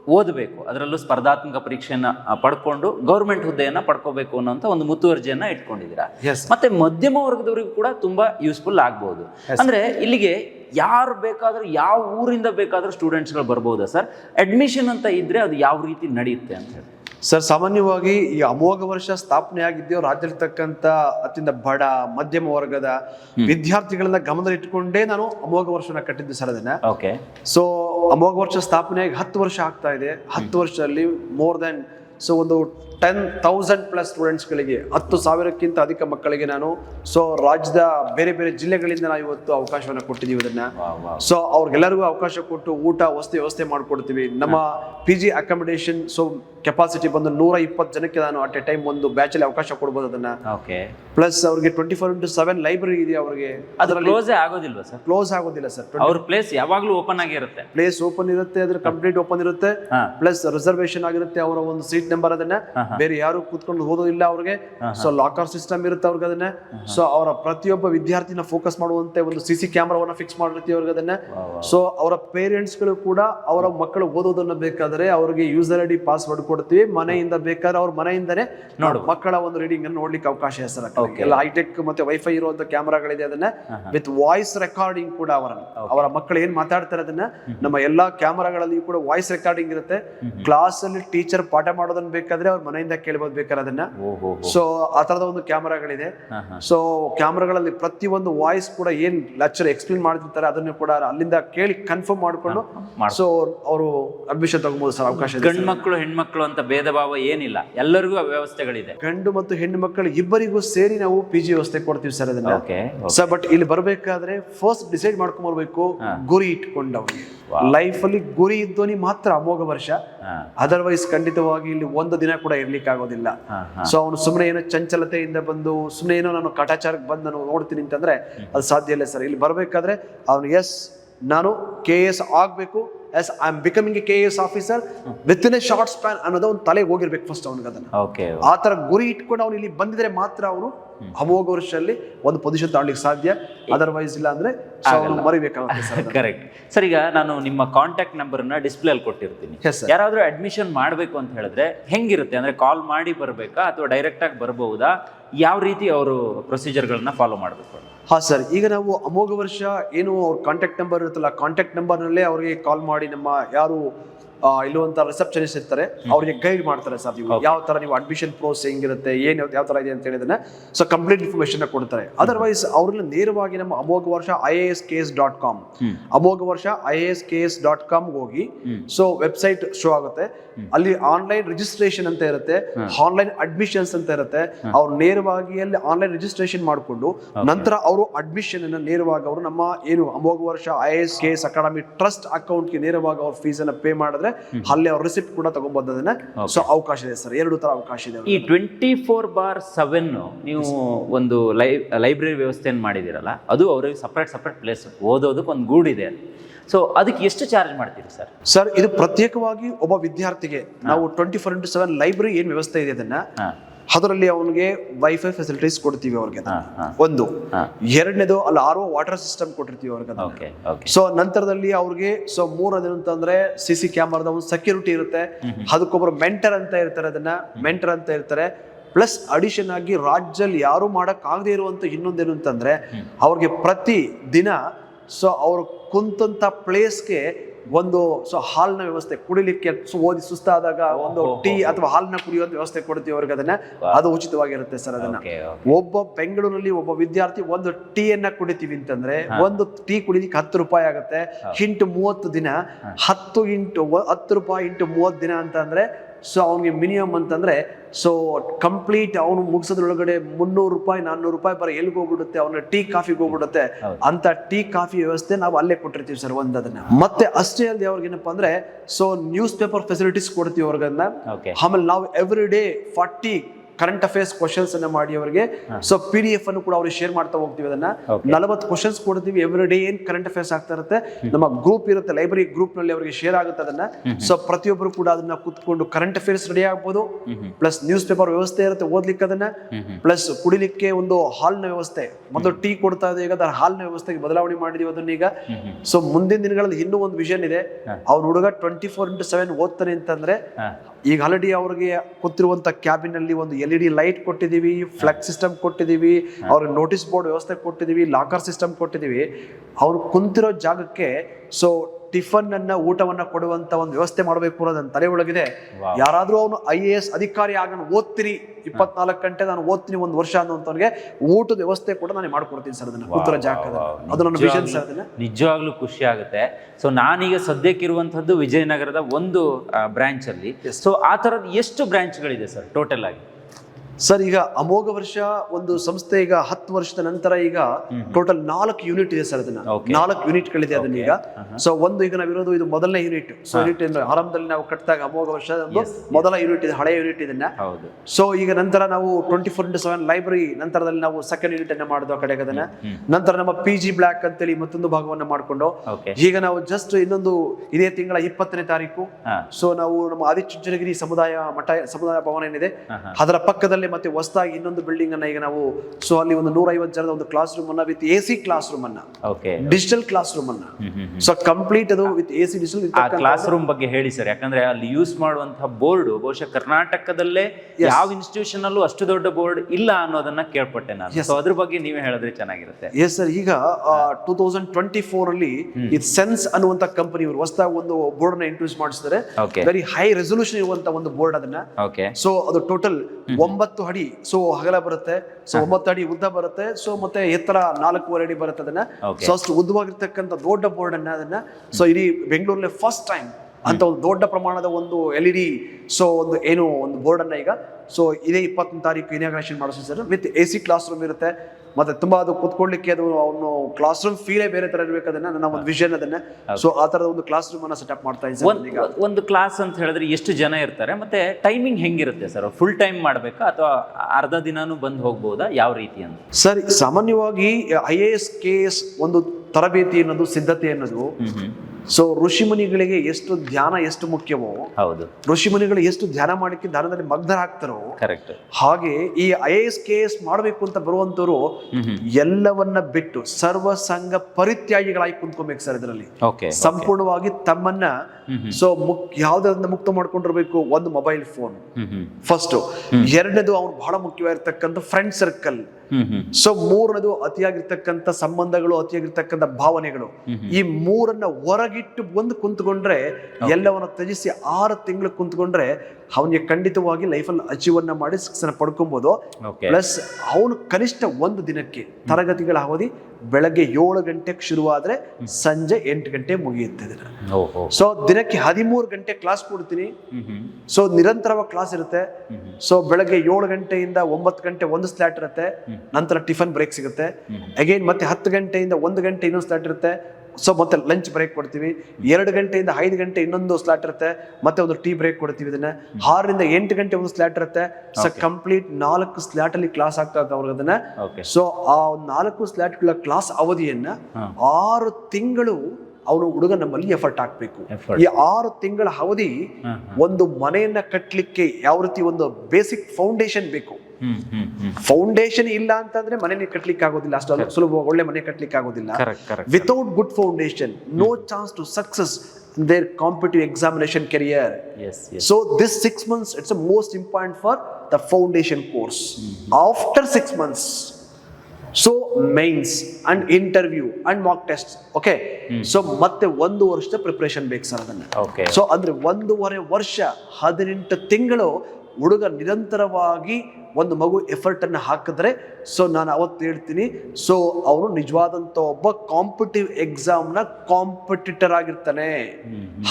ಓದಬೇಕು. ಅದರಲ್ಲೂ ಸ್ಪರ್ಧಾತ್ಮಕ ಪರೀಕ್ಷೆಯನ್ನ ಪಡ್ಕೊಂಡು ಗೌರ್ಮೆಂಟ್ ಹುದ್ದೆಯನ್ನ ಪಡ್ಕೋಬೇಕು ಅನ್ನೋಂಥ ಒಂದು ಮುತುವರ್ಜಿಯನ್ನ ಇಟ್ಕೊಂಡಿದ್ದೀರಾ. ಮತ್ತೆ ಮಧ್ಯಮ ವರ್ಗದವರಿಗೂ ಕೂಡ ತುಂಬಾ ಯೂಸ್ಫುಲ್ ಆಗ್ಬೋದು. ಅಂದ್ರೆ ಇಲ್ಲಿಗೆ ಯಾರು ಬೇಕಾದ್ರೂ ಯಾವ ಊರಿಂದ ಬೇಕಾದ್ರೂ ಸ್ಟೂಡೆಂಟ್ಸ್ಗಳು ಬರ್ಬೋದಾ ಸರ್ ಅಡ್ಮಿಷನ್ ಅಂತ ಇದ್ರೆ ಅದು ಯಾವ ರೀತಿ ನಡೆಯುತ್ತೆ ಅಂತ ಹೇಳಿ. ಸರ್ ಸಾಮಾನ್ಯವಾಗಿ ಈ ಅಮೋಘ ವರ್ಷ ಸ್ಥಾಪನೆ ಆಗಿದ್ದೆಯೋ ರಾಜ್ಯದಲ್ಲಿರ್ತಕ್ಕಂಥ ಅತ್ಯಂತ ಬಡ ಮಧ್ಯಮ ವರ್ಗದ ವಿದ್ಯಾರ್ಥಿಗಳನ್ನ ಗಮನದಲ್ಲಿಟ್ಟುಕೊಂಡೇ ನಾನು ಅಮೋಘ ವರ್ಷನ ಕಟ್ಟಿದ್ದೆ ಸರ್ ಅದನ್ನ. ಓಕೆ ಸೊ ಅಮೋಘ ವರ್ಷ ಸ್ಥಾಪನೆಯಾಗಿ ಹತ್ತು ವರ್ಷ ಆಗ್ತಾ ಇದೆ. ಹತ್ತು ವರ್ಷದಲ್ಲಿ ಮೋರ್ ದೆನ್ ಸೊ ಒಂದು ಟೆನ್ ತೌಸಂಡ್ ಪ್ಲಸ್ ಸ್ಟೂಡೆಂಟ್ಸ್ಗಳಿಗೆ ಹತ್ತು ಸಾವಿರಕ್ಕಿಂತ ಅಧಿಕ ಮಕ್ಕಳಿಗೆ ನಾನು ಸೊ ರಾಜ್ಯದ ಬೇರೆ ಬೇರೆ ಜಿಲ್ಲೆಗಳಿಂದ ನಾವು ಇವತ್ತು ಅವಕಾಶವನ್ನು ಕೊಟ್ಟಿದ್ದೀವಿ ಇದನ್ನ. ಸೊ ಅವ್ರಿಗೆಲ್ಲರಿಗೂ ಅವಕಾಶ ಕೊಟ್ಟು ಊಟ ವಸತಿ ವ್ಯವಸ್ಥೆ ಮಾಡಿಕೊಡ್ತೀವಿ. ನಮ್ಮ P G accommodation so capacity ಬಂದು ನೂರ ಇಪ್ಪತ್ತು ಜನಕ್ಕೆ ನಾನು ಅಟ್ ಎ ಟೈಮ್ ಒಂದು ಬ್ಯಾಚಲ್ಲಿ ಅವಕಾಶ ಕೊಡ್ಬೋದು ಅದನ್ನ. ಓಕೆ. ಪ್ಲಸ್ ಅವ್ರಿಗೆ twenty four into seven library ಇದೆ ಅವ್ರಿಗೆ. ಕ್ಲೋಸ್ ಆಗೋದಿಲ್ವಾ ಸರ್? ಕ್ಲೋಸ್ ಆಗೋದಿಲ್ಲ ಸರ್. ಅವ್ರ ಪ್ಲೇಸ್ ಯಾವಾಗಲೂ ಓಪನ್ ಆಗಿರುತ್ತೆ ಪ್ಲೇಸ್ ಓಪನ್ ಇರುತ್ತೆ ಅದ್ರ ಕಂಪ್ಲೀಟ್ ಓಪನ್ ಇರುತ್ತೆ. ಪ್ಲಸ್ ರಿಸರ್ವೇಶನ್ ಆಗಿರುತ್ತೆ ಅವರ ಒಂದು ಸೀಟ್ ನಂಬರ್ ಅದನ್ನ. ಬೇರೆ ಯಾರು ಕೂತ್ಕೊಂಡು ಓದೋದಿಲ್ಲ ಅವ್ರಿಗೆ. ಸೊ ಲಾಕರ್ ಸಿಸ್ಟಮ್ ಇರುತ್ತೆ ಅವ್ರಿಗೆ ಅದನ್ನ. ಸೊ ಅವರ ಪ್ರತಿಯೊಬ್ಬ ವಿದ್ಯಾರ್ಥಿನ ಫೋಕಸ್ ಮಾಡುವಂತೆ ಒಂದು ಸಿಸಿ ಸಿ ಕ್ಯಾಮ್ರಾವನ್ನ ಫಿಕ್ಸ್ ಮಾಡಿರ್ತೀವಿ ಅವ್ರಿಗೆ ಅದನ್ನ. ಸೊ ಅವರ ಪೇರೆಂಟ್ಸ್ಗಳು ಕೂಡ ಅವರ ಮಕ್ಕಳು ಓದೋದನ್ನ ಬೇಕಾದ್ರೆ ಅವ್ರಿಗೆ ಯೂಸರ್ ಐ ಡಿ ಪಾಸ್ವರ್ಡ್ ಕೊಡ್ತೀವಿ. ಮನೆಯಿಂದ ಬೇಕಾದ್ರೆ ಅವ್ರ ಮನೆಯಿಂದನೇ ಮಕ್ಕಳ ಒಂದು ರೀಡಿಂಗ್ ಅನ್ನು ನೋಡ್ಲಿಕ್ಕೆ ಅವಕಾಶ ಹೆಸರಾಗ್ತದೆ. ಸರ್ ಎಲ್ಲ ಹೈಟೆಕ್ ಮತ್ತೆ ವೈಫೈ ಇರುವಂತ ಕ್ಯಾಮ್ರಾಗಳಿದೆ ಅದನ್ನ. ವಿತ್ ವಾಯ್ಸ್ ರೆಕಾರ್ಡಿಂಗ್ ಕೂಡ ಅವರ ಅವರ ಮಕ್ಕಳು ಏನ್ ಮಾತಾಡ್ತಾರೆ ಅದನ್ನ? ನಮ್ಮ ಎಲ್ಲಾ ಕ್ಯಾಮ್ರಾಗಳಲ್ಲಿ ಕೂಡ ವಾಯ್ಸ್ ರೆಕಾರ್ಡಿಂಗ್ ಇರುತ್ತೆ. ಕ್ಲಾಸ್ ಅಲ್ಲಿ ಟೀಚರ್ ಪಾಠ ಮಾಡೋದನ್ನ ಬೇಕಾದ್ರೆ ಅವ್ರ ಮನೆಯಿಂದ ಕೇಳ್ಬೋದು ಬೇಕಾದ್ರೆ ಅದನ್ನ ಸೊ ಆ ತರದ ಒಂದು ಕ್ಯಾಮರಾಗಳಿದೆ. ಸೊ ಕ್ಯಾಮ್ರಾಗಳಲ್ಲಿ ಪ್ರತಿಯೊಂದು ವಾಯ್ಸ್ ಕೂಡ ಏನ್ ಲೆಕ್ಚರ್ ಎಕ್ಸ್ಪ್ಲೇನ್ ಮಾಡ್ತಿರ್ತಾರೆ ಅದನ್ನು ಕೂಡ ಅಲ್ಲಿಂದ ಕೇಳಿ ಕನ್ಫರ್ಮ್ ಮಾಡ್ಕೊಂಡು ಸೊ ಅವರು ಅಡ್ಮಿಷನ್ ತಗೊಬಹುದು ಸರ್ ಅವಕಾಶ ಗಂಡು ಮಕ್ಕಳು ಹೆಣ್ಮಕ್ಳು ಅಂತ ಭೇದ ಭಾವ ಏನಿಲ್ಲ. ಎಲ್ಲರಿಗೂ ವ್ಯವಸ್ಥೆಗಳಿದೆ. ಗಂಡು ಮತ್ತು ಹೆಣ್ಣು ಮಕ್ಕಳು ಇಬ್ಬರಿಗೂ ಸೇರಿ ನಾವು ಪಿ ಜಿ ವ್ಯವಸ್ಥೆ ಕೊಡ್ತೀವಿ ಸರ್ ಅದನ್ನ. ಸರ್ ಬಟ್ ಇಲ್ಲಿ ಬರಬೇಕಾದ್ರೆ ಫಸ್ಟ್ ಡಿಸೈಡ್ ಮಾಡ್ಕೊಂಡ್ ಬರ್ಬೇಕು ಗುರಿ ಇಟ್ಕೊಂಡವ್ರಿಗೆ ಲೈಫ್ ಅಲ್ಲಿ ಗುರಿ ಇದ್ದೋನಿ ಮಾತ್ರ ಅಮೋಘ ವರ್ಷ. ಅದರ್ವೈಸ್ ಖಂಡಿತವಾಗಿ ಇಲ್ಲಿ ಒಂದು ದಿನ ಕೂಡ ಇರ್ಲಿಕ್ಕೆ ಆಗೋದಿಲ್ಲ ಸೊ ಅವನು ಸುಮ್ಮನೆ ಏನೋ ಚಂಚಲತೆಯಿಂದ ಬಂದು ಸುಮ್ಮನೆ ಏನೋ ನಾನು ಕಟಾಚಾರಕ್ಕೆ ಬಂದು ನಾನು ನೋಡ್ತೀನಿ ಅಂತಂದ್ರೆ ಅದು ಸಾಧ್ಯ ಇಲ್ಲ ಸರ್. ಇಲ್ಲಿ ಬರಬೇಕಾದ್ರೆ ಅವನು ಎಸ್ ನಾನು ಕೆ ಎಸ್ ಆಗ್ಬೇಕು. Yes I am becoming a K S officer with in a short span ಅನ್ನೋದು ಒಂದು ತಲೆಗೆ ಹೋಗಿರ್ಬೇಕು ಫಸ್ಟ್ ಅವನಿಗೆ ಅದನ್ನ. ಓಕೆ ಆ ತರ ಗುರಿ ಇಟ್ಕೊಂಡು ಅವನು ಇಲ್ಲಿ ಬಂದಿದ್ರೆ ಮಾತ್ರ ಅವನು ಅಮೋಘ ವರ್ಷದಲ್ಲಿ ಒಂದು ಪೊಸಿಷನ್ ತಗೊಳ್ಳಿಕ್ಕೆ ಸಾಧ್ಯ? ಅದರ್ವೈಸ್ ಇಲ್ಲ ಅಂದ್ರೆ ಮರಿಬೇಕಾಗುತ್ತೆ ಸರ್ ಕರೆಕ್ಟ್ ಸರ್ ಈಗ ನಾನು ನಿಮ್ಮ ಕಾಂಟ್ಯಾಕ್ಟ್ ನಂಬರ್ನ ಡಿಸ್ಪ್ಲೇ ಅಲ್ಲಿ ಕೊಟ್ಟಿರ್ತೀನಿ. ಯಾರಾದರೂ ಯಾರಾದ್ರೂ ಅಡ್ಮಿಷನ್ ಮಾಡಬೇಕು ಅಂತ ಹೇಳಿದ್ರೆ ಹೆಂಗಿರುತ್ತೆ? ಅಂದ್ರೆ ಕಾಲ್ ಮಾಡಿ ಬರಬೇಕಾ ಅಥವಾ ಡೈರೆಕ್ಟ್ ಆಗಿ ಬರಬಹುದಾ? ಯಾವ ರೀತಿ ಅವರು ಪ್ರೊಸೀಜರ್ಗಳನ್ನ ಫಾಲೋ ಮಾಡಬೇಕು ಹಾ ಸರ್. ಈಗ ನಾವು ಅಮೋಘ ವರ್ಷ ಏನು ಅವ್ರ ಕಾಂಟ್ಯಾಕ್ಟ್ ನಂಬರ್ ಇರುತ್ತಲ್ಲ ಕಾಂಟ್ಯಾಕ್ಟ್ ನಂಬರ್ನಲ್ಲೇ ಅವ್ರಿಗೆ ಕಾಲ್ ಮಾಡಿ ನಮ್ಮ ಯಾರು ಆ, ಇಲ್ಲುವಂತ ರಿಸೆಪ್ಷನಿಸ್ಟ್ ಇರ್ತಾರೆ. ಅವ್ರಿಗೆ ಗೈಡ್ ಮಾಡ್ತಾರೆ ಸರ್ ನೀವು. ಯಾವ ತರ ನೀವು ಅಡ್ಮಿಷನ್ ಪ್ರೋಸೆಸ್ ಹೆಂಗಿರುತ್ತೆ ಏನ್ ಯಾವ ತರ ಇದೆ ಅಂತ ಹೇಳಿದ್ರೆ ಸೊ ಕಂಪ್ಲೀಟ್ ಇನ್ಫಾರ್ಮೇಶನ್ ಕೊಡ್ತಾರೆ. ಅದರ್ವೈಸ್ ಅವ್ರನ್ನ ನೇರವಾಗಿ ನಮ್ಮ Amogha Varsha I A S K S dot com Amogha Varsha I A S K S dot com ಹೋಗಿ ಸೊ ವೆಬ್ಸೈಟ್ ಶೋ ಆಗುತ್ತೆ. ಅಲ್ಲಿ ಆನ್ಲೈನ್ ರಿಜಿಸ್ಟ್ರೇಷನ್ ಅಂತ ಇರುತ್ತೆ ಆನ್ಲೈನ್ ಅಡ್ಮಿಷನ್ಸ್ ಅಂತ ಇರುತ್ತೆ. ಅವ್ರು ನೇರವಾಗಿ ಅಲ್ಲಿ ಆನ್ಲೈನ್ ರಿಜಿಸ್ಟ್ರೇಷನ್ ಮಾಡಿಕೊಂಡು ನಂತರ ಅವರು ಅಡ್ಮಿಷನ್ ಅನ್ನ ನೇರವಾಗಿ ಅವರು ನಮ್ಮ ಏನು Amogha Varsha I S K S academy trust ಅಕೌಂಟ್ಗೆ ನೇರವಾಗಿ ಅವ್ರ ಫೀಸ್ ಅನ್ನ ಪೇ ಮಾಡಿದ್ರೆ ಅಲ್ಲಿ ಅವ್ರ ರಿಸಿಪ್ಟ್ ಕೂಡ ತಗೋಬಹುದು ಅದನ್ನ ಸೊ ಅವಕಾಶ ಇದೆ ಸರ್ ಎರಡು ತರ ಅವಕಾಶ ಇದೆ ಈ ಟ್ವೆಂಟಿ ಫೋರ್ ಬಾರ್ ಸೆವೆನ್ ನೀವು ಒಂದು ಲೈ ಲೈಬ್ರರಿ ವ್ಯವಸ್ಥೆಯನ್ನು ಮಾಡಿದಿರಲ್ಲ ಅದು ಅವ್ರಿಗೆ ಸಪ್ರೇಟ್ ಸಪ್ರೇಟ್ ಪ್ಲೇಸ್ ಓದೋದಕ್ಕೆ ಒಂದು ಗೂಡಿದೆ ಅಲ್ಲಿ ಸೊ ಅದಕ್ಕೆ ಎಷ್ಟು ಚಾರ್ಜ್ ಮಾಡ್ತೀರಿ ಸರ್ ಸರ್ ಇದು ಪ್ರತ್ಯೇಕವಾಗಿ ಒಬ್ಬ ವಿದ್ಯಾರ್ಥಿಗೆ ನಾವು twenty four into seven library ಏನು ವ್ಯವಸ್ಥೆ ಇದೆ ಅದನ್ನ ಅದರಲ್ಲಿ ಅವನಿಗೆ ವೈಫೈ ಫೆಸಿಲಿಟೀಸ್ ಕೊಡ್ತೀವಿ ಅವ್ರಿಗೆ. ಒಂದು. ಎರಡನೇದು ಅಲ್ಲಿ ಆರ್ ವಾಟರ್ ಸಿಸ್ಟಮ್ ಕೊಟ್ಟಿರ್ತೀವಿ ಅವ್ರಿಗೆ ಸೊ ನಂತರದಲ್ಲಿ ಅವ್ರಿಗೆ ಸೊ ಮೂರನೇದು ಅಂತಂದ್ರೆ ಸಿ ಸಿ ಕ್ಯಾಮರಾದ ಒಂದು ಸೆಕ್ಯೂರಿಟಿ ಇರುತ್ತೆ. ಅದಕ್ಕೊಬ್ಬರು ಮೆಂಟರ್ ಅಂತ ಇರ್ತಾರೆ ಅದನ್ನ. ಮೆಂಟರ್ ಅಂತ ಇರ್ತಾರೆ. ಪ್ಲಸ್ ಅಡಿಷನ್ ಆಗಿ ರಾಜ್ಯದಲ್ಲಿ ಯಾರು ಮಾಡಕ್ ಆಗದೆ ಇರುವಂತ ಇನ್ನೊಂದೇನು ಅಂತಂದ್ರೆ ಅವ್ರಿಗೆ ಪ್ರತಿ ದಿನ ಸೊ ಅವ್ರು ಕುಂತಂತ ಪ್ಲೇಸ್ಗೆ ಒಂದು ಸೊ ಹಾಲ್ನ ವ್ಯವಸ್ಥೆ ಕುಡಿಲಿಕ್ಕೆ ಓದಿ ಸುಸ್ತಾದಾಗ ಒಂದು ಟೀ ಅಥವಾ ಹಾಲ್ನ ಕುಡಿಯುವಂತ ವ್ಯವಸ್ಥೆ ಕೊಡ್ತೀವಿ ಅವ್ರಿಗೆ ಅದನ್ನ. ಅದು ಉಚಿತವಾಗಿರುತ್ತೆ ಸರ್ ಅದನ್ನ. ಒಬ್ಬ ಬೆಂಗಳೂರಲ್ಲಿ ಒಬ್ಬ ವಿದ್ಯಾರ್ಥಿ ಒಂದು ಟೀಯನ್ನ ಕುಡಿತೀವಿ ಅಂತಂದ್ರೆ ಒಂದು ಟೀ ಕುಡಿಲಿಕ್ಕೆ ಹತ್ತು ರೂಪಾಯಿ ಆಗುತ್ತೆ. ಇಂಟು ಮೂವತ್ತು ದಿನ ಹತ್ತು ಇಂಟು ಹತ್ತು ರೂಪಾಯಿ ಇಂಟು ಮೂವತ್ತು ದಿನ ಅಂತಂದ್ರೆ ಸೊ ಅವನಿಗೆ ಮಿನಿಮಮ್ ಅಂತಂದ್ರೆ ಸೊ ಕಂಪ್ಲೀಟ್ ಅವನು ಮುಗಿಸೋದ್ರೊಳಗಡೆ ಮುನ್ನೂರು ರೂಪಾಯಿ ನಾನ್ನೂರು ರೂಪಾಯಿ ಬರ ಎಲ್ಲಿಗೆ ಹೋಗ್ಬಿಡುತ್ತೆ? ಅವನ ಟೀ ಕಾಫಿಗೆ ಹೋಗ್ಬಿಡುತ್ತೆ. ಅಂತ ಟೀ ಕಾಫಿ ವ್ಯವಸ್ಥೆ ನಾವು ಅಲ್ಲೇ ಕೊಟ್ಟಿರ್ತೀವಿ ಸರ್ ಒಂದದನ್ನ ಮತ್ತೆ ಅಷ್ಟೇ ಅಲ್ಲದೆ ಅವ್ರಿಗೇನಪ್ಪ ಏನಪ್ಪಾ ಅಂದ್ರೆ ಸೊ ನ್ಯೂಸ್ ಪೇಪರ್ ಫೆಸಿಲಿಟೀಸ್ ಕೊಡ್ತೀವಿ ಅವ್ರಿಗನ್ನ ಆಮೇಲೆ ನಾವು every day forty current affairs questions ಅನ್ನ ಮಾಡಿ ಅವರಿಗೆ. ಸೊ ಪಿ ಡಿ ಎಫ್ ಅನ್ನು ಕೂಡ ಅವ್ರಿಗೆ ಶೇರ್ ಮಾಡ್ತಾ ಹೋಗ್ತೀವಿ ಅದನ್ನ. ನಲವತ್ತು ಕ್ವಶನ್ಸ್ ಕೊಡ್ತೀವಿ. ಎವ್ರಿ ಡೇ ಏನ್ ಕರೆಂಟ್ ಅಫೇರ್ಸ್ ಆಗ್ತಾ ಇರುತ್ತೆ ನಮ್ಮ ಗ್ರೂಪ್ ಇರುತ್ತೆ ಲೈಬ್ರರಿ ಗ್ರೂಪ್ನಲ್ಲಿ ಅವರಿಗೆ ಶೇರ್ ಆಗುತ್ತೆ ಅದನ್ನ. ಸೊ ಪ್ರತಿಯೊಬ್ಬರು ಕೂಡ ಅದನ್ನ ಕುತ್ಕೊಂಡು ಕರೆಂಟ್ ಅಫೇರ್ಸ್ ರೆಡಿ ಆಗ್ಬೋದು. ಪ್ಲಸ್ ನ್ಯೂಸ್ ಪೇಪರ್ ವ್ಯವಸ್ಥೆ ಇರುತ್ತೆ ಓದ್ಲಿಕ್ಕೆ ಅದನ್ನ. ಪ್ಲಸ್ ಕುಡಿಲಿಕ್ಕೆ ಒಂದು ಹಾಲ್ನ ವ್ಯವಸ್ಥೆ. ಮೊದಲು ಟೀ ಕೊಡ್ತಾ ಇದೆ ಈಗ ಅದರ ಹಾಲ್ನ ವ್ಯವಸ್ಥೆಗೆ ಬದಲಾವಣೆ ಮಾಡಿದೀವಿ ಅದನ್ನ ಈಗ. ಸೊ ಮುಂದಿನ ದಿನಗಳಲ್ಲಿ ಇನ್ನೂ ಒಂದು ವಿಷನ್ ಇದೆ. ಅವ್ನ ಹುಡುಗ ಟ್ವೆಂಟಿ ಫೋರ್ ಇಂಟು ಸೆವೆನ್ ಓದ್ತಾನೆ ಅಂತಂದ್ರೆ ಈಗ ಆಲ್ರೆಡಿ ಅವ್ರಿಗೆ ಕೂತಿರುವಂತ ಕ್ಯಾಬಿನ್ ಅಲ್ಲಿ ಒಂದು ಎಲ್ ಇ ಡಿ ಲೈಟ್ ಕೊಟ್ಟಿದ್ದೀವಿ ಫ್ಲೆಕ್ಸ್ ಸಿಸ್ಟಮ್ ಕೊಟ್ಟಿದ್ದೀವಿ ಅವ್ರಿಗೆ ನೋಟಿಸ್ ಬೋರ್ಡ್ ವ್ಯವಸ್ಥೆ ಕೊಟ್ಟಿದ್ದೀವಿ ಲಾಕರ್ ಸಿಸ್ಟಮ್ ಕೊಟ್ಟಿದ್ದೀವಿ. ಅವ್ರು ಕುಂತಿರೋ ಜಾಗಕ್ಕೆ ಸೊ ಟಿಫನ್ ಅನ್ನ ಊಟವನ್ನ ಕೊಡುವಂತ ಒಂದು ವ್ಯವಸ್ಥೆ ಮಾಡಬೇಕು ಅನ್ನೋದು ನನ್ನ ತಲೆ ಒಳಗಿದೆ. ಯಾರಾದ್ರೂ ಅವನು ಐ ಎ ಎಸ್ ಅಧಿಕಾರಿ ಆಗೋಣ ಓದ್ತೀನಿ ಇಪ್ಪತ್ನಾಲ್ಕು ಗಂಟೆ ನಾನು ಓದ್ತೀನಿ ಒಂದು ವರ್ಷ ಅನ್ನೋಂಥವ್ರಿಗೆ ಊಟದ ವ್ಯವಸ್ಥೆ ಕೂಡ ನಾನು ಮಾಡ್ಕೊಡ್ತೀನಿ ಸರ್ ಅದನ್ನ ಉತ್ತರ ಜಾಗ ಅದು ನನ್ನ ವಿಷನ್ ಸರ್ ಅದನ್ನ. ನಿಜವಾಗ್ಲೂ ಖುಷಿ ಆಗುತ್ತೆ. ಸೊ ನಾನೀಗ ಸದ್ಯಕ್ಕಿರುವಂತದ್ದು ವಿಜಯನಗರದ ಒಂದು ಬ್ರಾಂಚ್ ಅಲ್ಲಿ. ಸೊ ಆ ತರದ ಎಷ್ಟು ಬ್ರಾಂಚ್ಗಳಿದೆ ಸರ್ ಟೋಟಲ್ ಆಗಿ? ಸರ್ ಈಗ ಅಮೋಘ ವರ್ಷ ಒಂದು ಸಂಸ್ಥೆ ಈಗ ಹತ್ತು ವರ್ಷದ ನಂತರ ಈಗ ಟೋಟಲ್ ನಾಲ್ಕು ಯೂನಿಟ್ ಇದೆ ಸರ್ ಅದನ್ನ. ನಾಲ್ಕು ಯೂನಿಟ್ ಗಳಿದೆ ಅದನ್ನ ಈಗ. ಸೊ ಒಂದು ಈಗ ನಾವಿರೋದು ಇದು ಮೊದಲನೇ ಯೂನಿಟ್ ಸೊ ಯೂನಿಟ್ ಆರಂಭದಲ್ಲಿ ನಾವು ಕಟ್ಟಿದಾಗ ಅಮೋಘ ವರ್ಷ ಒಂದು ಮೊದಲ ಯೂನಿಟ್ ಇದೆ ಹಳೆಯ ಯೂನಿಟ್ ಇದನ್ನ. ಸೊ ಈಗ ನಂತರ ನಾವು twenty four into seven library ನಂತರದಲ್ಲಿ ನಾವು ಸೆಕೆಂಡ್ ಯೂನಿಟ್ ಅನ್ನ ಮಾಡಿದ ಆ ಕಡೆಗೆ ಅದನ್ನ. ನಂತರ ನಮ್ಮ ಪಿ ಜಿ ಬ್ಲಾಕ್ ಅಂತೇಳಿ ಮತ್ತೊಂದು ಭಾಗವನ್ನ ಮಾಡಿಕೊಂಡು. ಈಗ ನಾವು ಜಸ್ಟ್ ಇನ್ನೊಂದು ಇದೇ ತಿಂಗಳ ಇಪ್ಪತ್ತನೇ ತಾರೀಕು. ಸೊ ನಾವು ನಮ್ಮ ಆದಿಚುಂಚನಗಿರಿ ಸಮುದಾಯ ಮಠ ಸಮುದಾಯ ಭವನ ಏನಿದೆ. ಅದರ ಪಕ್ಕದಲ್ಲೇ ಮತ್ತೆ ಹೊಸದಾಗಿ ಇನ್ನೊಂದು ಬಿಲ್ಡಿಂಗ್ ಅನ್ನ ಈಗ ನಾವು ಸೊ ಅಲ್ಲಿ ಒಂದು ನೂರ ಐವತ್ತು ಜನದ ಒಂದು ಕ್ಲಾಸ್ ರೂಮ್ ಅನ್ನ with A C classroom ಅನ್ನ. ಡಿಜಿಟಲ್ ಕ್ಲಾಸ್ ರೂಮ್ ಅನ್ನ. ಸೊ ಕಂಪ್ಲೀಟ್ ಅದು with A C digital classroom ಬಗ್ಗೆ ಹೇಳಿ ಸರ್ ಯಾಕಂದ್ರೆ ಅಲ್ಲಿ ಯೂಸ್ ಮಾಡುವಂತಹ ಬೋರ್ಡ್ ಬಹುಶಃ ಕರ್ನಾಟಕದಲ್ಲೇ ಯಾವ ಇನ್ಸ್ಟಿಟ್ಯೂಷನ್ ಅಲ್ಲೂ ಅಷ್ಟು ದೊಡ್ಡ ಬೋರ್ಡ್ ಇಲ್ಲ ಅನ್ನೋದನ್ನ ಕೇಳ್ಪಟ್ಟೆ ನಾನು. ಸೊ ಅದ್ರ ಬಗ್ಗೆ ನೀವೇ ಹೇಳಿದ್ರೆ ಚೆನ್ನಾಗಿರುತ್ತೆ. ಎಸ್ ಸರ್ ಈಗ ಟೂ ತೌಸಂಡ್ ಟ್ವೆಂಟಿ ಫೋರ್ ಅಲ್ಲಿ ಇದು ಸೆನ್ಸ್ ಅನ್ನುವಂತ ಕಂಪನಿ ಇವರು ಹೊಸದಾಗಿ ಒಂದು ಬೋರ್ಡ್ನ ಇಂಟ್ರೊಡ್ಯೂಸ್ ಮಾಡಿಸಿದರೆ. ವೆರಿ ಹೈ ರೆಸೊಲ್ಯೂಷನ್ ಇರುವಂತ ಒಂದು ಬೋರ್ಡ್ ಅದನ್ನ. ಓಕೆ ಸೊ ಅದು ಟೋಟಲ್ ಒಂಬತ್ತು ಅಡಿ ಸೊ ಹಗಲ ಬರುತ್ತೆ ಸೊ ಒಂಬತ್ತು ಅಡಿ ಉದ್ದ ಬರುತ್ತೆ ಸೊ ಮತ್ತೆ ಎತ್ತರ ನಾಲ್ಕೂವರೆ ಅಡಿ ಬರುತ್ತೆ ಅದನ್ನ. ಸೊ ಅಷ್ಟು ಉದ್ದವಾಗಿರ್ತಕ್ಕಂಥ ದೊಡ್ಡ ಬೋರ್ಡ್ ಅನ್ನ ಅದನ್ನ ಸೊ ಇಡೀ ಬೆಂಗಳೂರಲ್ಲಿ ಫಸ್ಟ್ ಟೈಮ್ ಅಂತ ಒಂದು ದೊಡ್ಡ ಪ್ರಮಾಣದ ಒಂದು ಎಲ್ ಇ ಡಿ ಸೊ ಒಂದು ಏನು ಒಂದು ಬೋರ್ಡ್ ಅನ್ನ ಈಗ ಸೊ ಇದೇ ಇಪ್ಪತ್ತೊಂದು ತಾರೀಕು ಇನಾಗ್ರೇಷನ್ ಮಾಡಿಸ್ತೀವಿ sir with A C classroom ಇರುತ್ತೆ. ಮತ್ತೆ ತುಂಬಾ ಅದು ಕುತ್ಕೊಳ್ಳಿಕ್ಕೆ ಅದು ಅವನು ಕ್ಲಾಸ್ ರೂಮ್ ಫೀಲೇ ಬೇರೆ ತರ ಇರಬೇಕು ಅದನ್ನ ನನ್ನ ಒಂದು ವಿಷನ್ ಅದನ್ನ. ಸೊ ಆ ತರದ ಒಂದು ಕ್ಲಾಸ್ ರೂಮ್ ಅನ್ನ ಸೆಟಪ್ ಮಾಡ್ತಾ ಇದ್ದೀನಿ ಈಗ ಒಂದು ಕ್ಲಾಸ್ ಅಂತ ಹೇಳಿದ್ರೆ ಎಷ್ಟು ಜನ ಇರ್ತಾರೆ ಮತ್ತೆ ಟೈಮಿಂಗ್ ಹೆಂಗಿರುತ್ತೆ ಸರ್? ಫುಲ್ ಟೈಮ್ ಮಾಡ್ಬೇಕಾ ಅಥವಾ ಅರ್ಧ ದಿನಾನು ಬಂದು ಹೋಗ್ಬೋದಾ? ಯಾವ ರೀತಿ ಅಂತ? ಸರಿ ಸಾಮಾನ್ಯವಾಗಿ I A S K S ಒಂದು ತರಬೇತಿ ಅನ್ನೋದು ಸಿದ್ಧತೆ ಅನ್ನೋದು ಸೊ ಋಷಿಮುನಿಗಳಿಗೆ ಎಷ್ಟು ಧ್ಯಾನ ಎಷ್ಟು ಮುಖ್ಯವೋ ಹೌದು. ಋಷಿಮುನಿಗಳು ಎಷ್ಟು ಧ್ಯಾನ ಮಾಡಲಿಕ್ಕೆ ಧ್ಯಾನದಲ್ಲಿ ಮಗ್ನರಾಗ್ತಾರೋ ಕರೆಕ್ಟ್ ಹಾಗೆ ಈ ಐ ಎಸ್ ಕೆ ಎಸ್ ಮಾಡಬೇಕು ಅಂತ ಬರುವಂತವರು ಎಲ್ಲವನ್ನ ಬಿಟ್ಟು ಸರ್ವ ಸಂಘ ಪರಿತ್ಯಾಗಿಗಳಾಗಿ ಕುಂತ್ಕೊಬೇಕು ಸರ್ ಇದರಲ್ಲಿ. ಓಕೆ ಸಂಪೂರ್ಣವಾಗಿ ತಮ್ಮನ್ನ ಸೊ ಮುಕ್ ಯಾವ್ದರಿಂದ ಮುಕ್ತ ಮಾಡ್ಕೊಂಡಿರ್ಬೇಕು? ಒಂದು ಮೊಬೈಲ್ ಫೋನ್ ಫಸ್ಟ್ ಎರಡನೇದು ಅವ್ನು ಬಹಳ ಮುಖ್ಯವಾಗಿರ್ತಕ್ಕಂಥ ಫ್ರೆಂಡ್ ಸರ್ಕಲ್ ಸೊ ಮೂರನೇದು ಅತಿಯಾಗಿರ್ತಕ್ಕಂಥ ಸಂಬಂಧಗಳು ಅತಿಯಾಗಿರ್ತಕ್ಕಂಥ ಭಾವನೆಗಳು. ಈ ಮೂರನ್ನ ಹೊರಗಿಟ್ಟು ಬಂದು ಕುಂತ್ಕೊಂಡ್ರೆ ಎಲ್ಲವನ್ನ ತ್ಯಜಿಸಿ ಆರು ತಿಂಗಳು ಕುಂತ್ಕೊಂಡ್ರೆ ಅವನಿಗೆ ಖಂಡಿತವಾಗಿ ಲೈಫಲ್ಲಿ ಅಚೀವನ್ನ ಮಾಡಿ ಶಿಕ್ಷಣ ಪಡ್ಕೊಬೋದು. ಪ್ಲಸ್ ಅವನು ಕನಿಷ್ಠ ಒಂದು ದಿನಕ್ಕೆ ತರಗತಿಗಳ ಅವಧಿ ಬೆಳಗ್ಗೆ ಏಳು ಗಂಟೆಗೆ ಶುರುವಾದ್ರೆ ಸಂಜೆ ಎಂಟು ಗಂಟೆ ಮುಗಿಯುತ್ತೆ ದಿನ. ಸೊ ದಿನಕ್ಕೆ ಹದಿಮೂರು ಗಂಟೆ ಕ್ಲಾಸ್ ಕೊಡ್ತೀನಿ. ಸೊ ನಿರಂತರವಾಗಿ ಕ್ಲಾಸ್ ಇರುತ್ತೆ. ಸೊ ಬೆಳಗ್ಗೆ ಏಳು ಗಂಟೆಯಿಂದ ಒಂಬತ್ತು ಗಂಟೆ ಒಂದು ಸ್ಲಾಟ್ ಇರುತ್ತೆ. ನಂತರ ಟಿಫನ್ ಬ್ರೇಕ್ ಸಿಗುತ್ತೆ. ಅಗೈನ್ ಮತ್ತೆ ಹತ್ತು ಗಂಟೆಯಿಂದ ಒಂದು ಗಂಟೆ ಇನ್ನೊಂದು ಸ್ಲಾಟ್ ಇರುತ್ತೆ. ಸೊ ಮತ್ತೆ ಲಂಚ್ ಬ್ರೇಕ್ ಕೊಡ್ತೀವಿ. ಎರಡು ಗಂಟೆಯಿಂದ ಐದು ಗಂಟೆ ಇನ್ನೊಂದು ಸ್ಲಾಟ್ ಇರುತ್ತೆ. ಮತ್ತೆ ಒಂದು ಟೀ ಬ್ರೇಕ್ ಕೊಡ್ತೀವಿ ಇದನ್ನ. ಆರರಿಂದ ಎಂಟು ಗಂಟೆ ಒಂದು ಸ್ಲಾಟ್ ಇರುತ್ತೆ. ಸೊ ಕಂಪ್ಲೀಟ್ ನಾಲ್ಕು ಸ್ಲಾಟ್ ಅಲ್ಲಿ ಕ್ಲಾಸ್ ಆಗ್ತಾ ಇರುತ್ತೆ ಅವ್ರಿಗೆ ಅದನ್ನ. ಸೊ ಆ ನಾಲ್ಕು ಸ್ಲಾಟ್ಗಳ ಕ್ಲಾಸ್ ಅವಧಿಯನ್ನ ಆರು ತಿಂಗಳು ಅವನು ಹುಡುಗ ನಮ್ಮಲ್ಲಿ ಎಫರ್ಟ್ ಹಾಕ್ಬೇಕು. ಈ ಆರು ತಿಂಗಳ ಅವಧಿ ಒಂದು ಮನೆಯನ್ನ ಕಟ್ಟಲಿಕ್ಕೆ ಯಾವ ರೀತಿ ಒಂದು ಬೇಸಿಕ್ ಫೌಂಡೇಶನ್ ಬೇಕು. ಫೌಂಡೇಶನ್ ಇಲ್ಲ ಅಂತಂದ್ರೆ ಮನೆ ಕಟ್ಟಲಿಕ್ಕೆ ಆಗೋದಿಲ್ಲ. ಅಷ್ಟು ಸುಲಭ ಒಳ್ಳೆ ಮನೆ ಕಟ್ಲಿಕ್ಕೆ ಆಗೋದಿಲ್ಲ. Without good foundation no chance to success there competitive examination career as this six months it's most important for the foundation course after six months so mains and interview and mock test okay. So ಮತ್ತೆ ಒಂದು ವರ್ಷದ preparation ಬೇಕು sir ಅದನ್ನ. Okay so ಅಂದ್ರೆ ಒಂದೂವರೆ ವರ್ಷ ಹದಿನೆಂಟು ತಿಂಗಳು ಹುಡುಗ ನಿರಂತರವಾಗಿ ಒಂದು ಮಗು ಎಫರ್ಟನ್ನು ಅನ್ನ ಹಾಕಿದ್ರೆ ಸೊ ನಾನು ಅವತ್ತು ಹೇಳ್ತೀನಿ ಸೊ ಅವನು ನಿಜವಾದಂಥ ಒಬ್ಬ ಕಾಂಪಿಟಿವ್ ಎಕ್ಸಾಮ್ನ ನ ಕಾಂಪಿಟಿಟರ್ ಆಗಿರ್ತಾನೆ.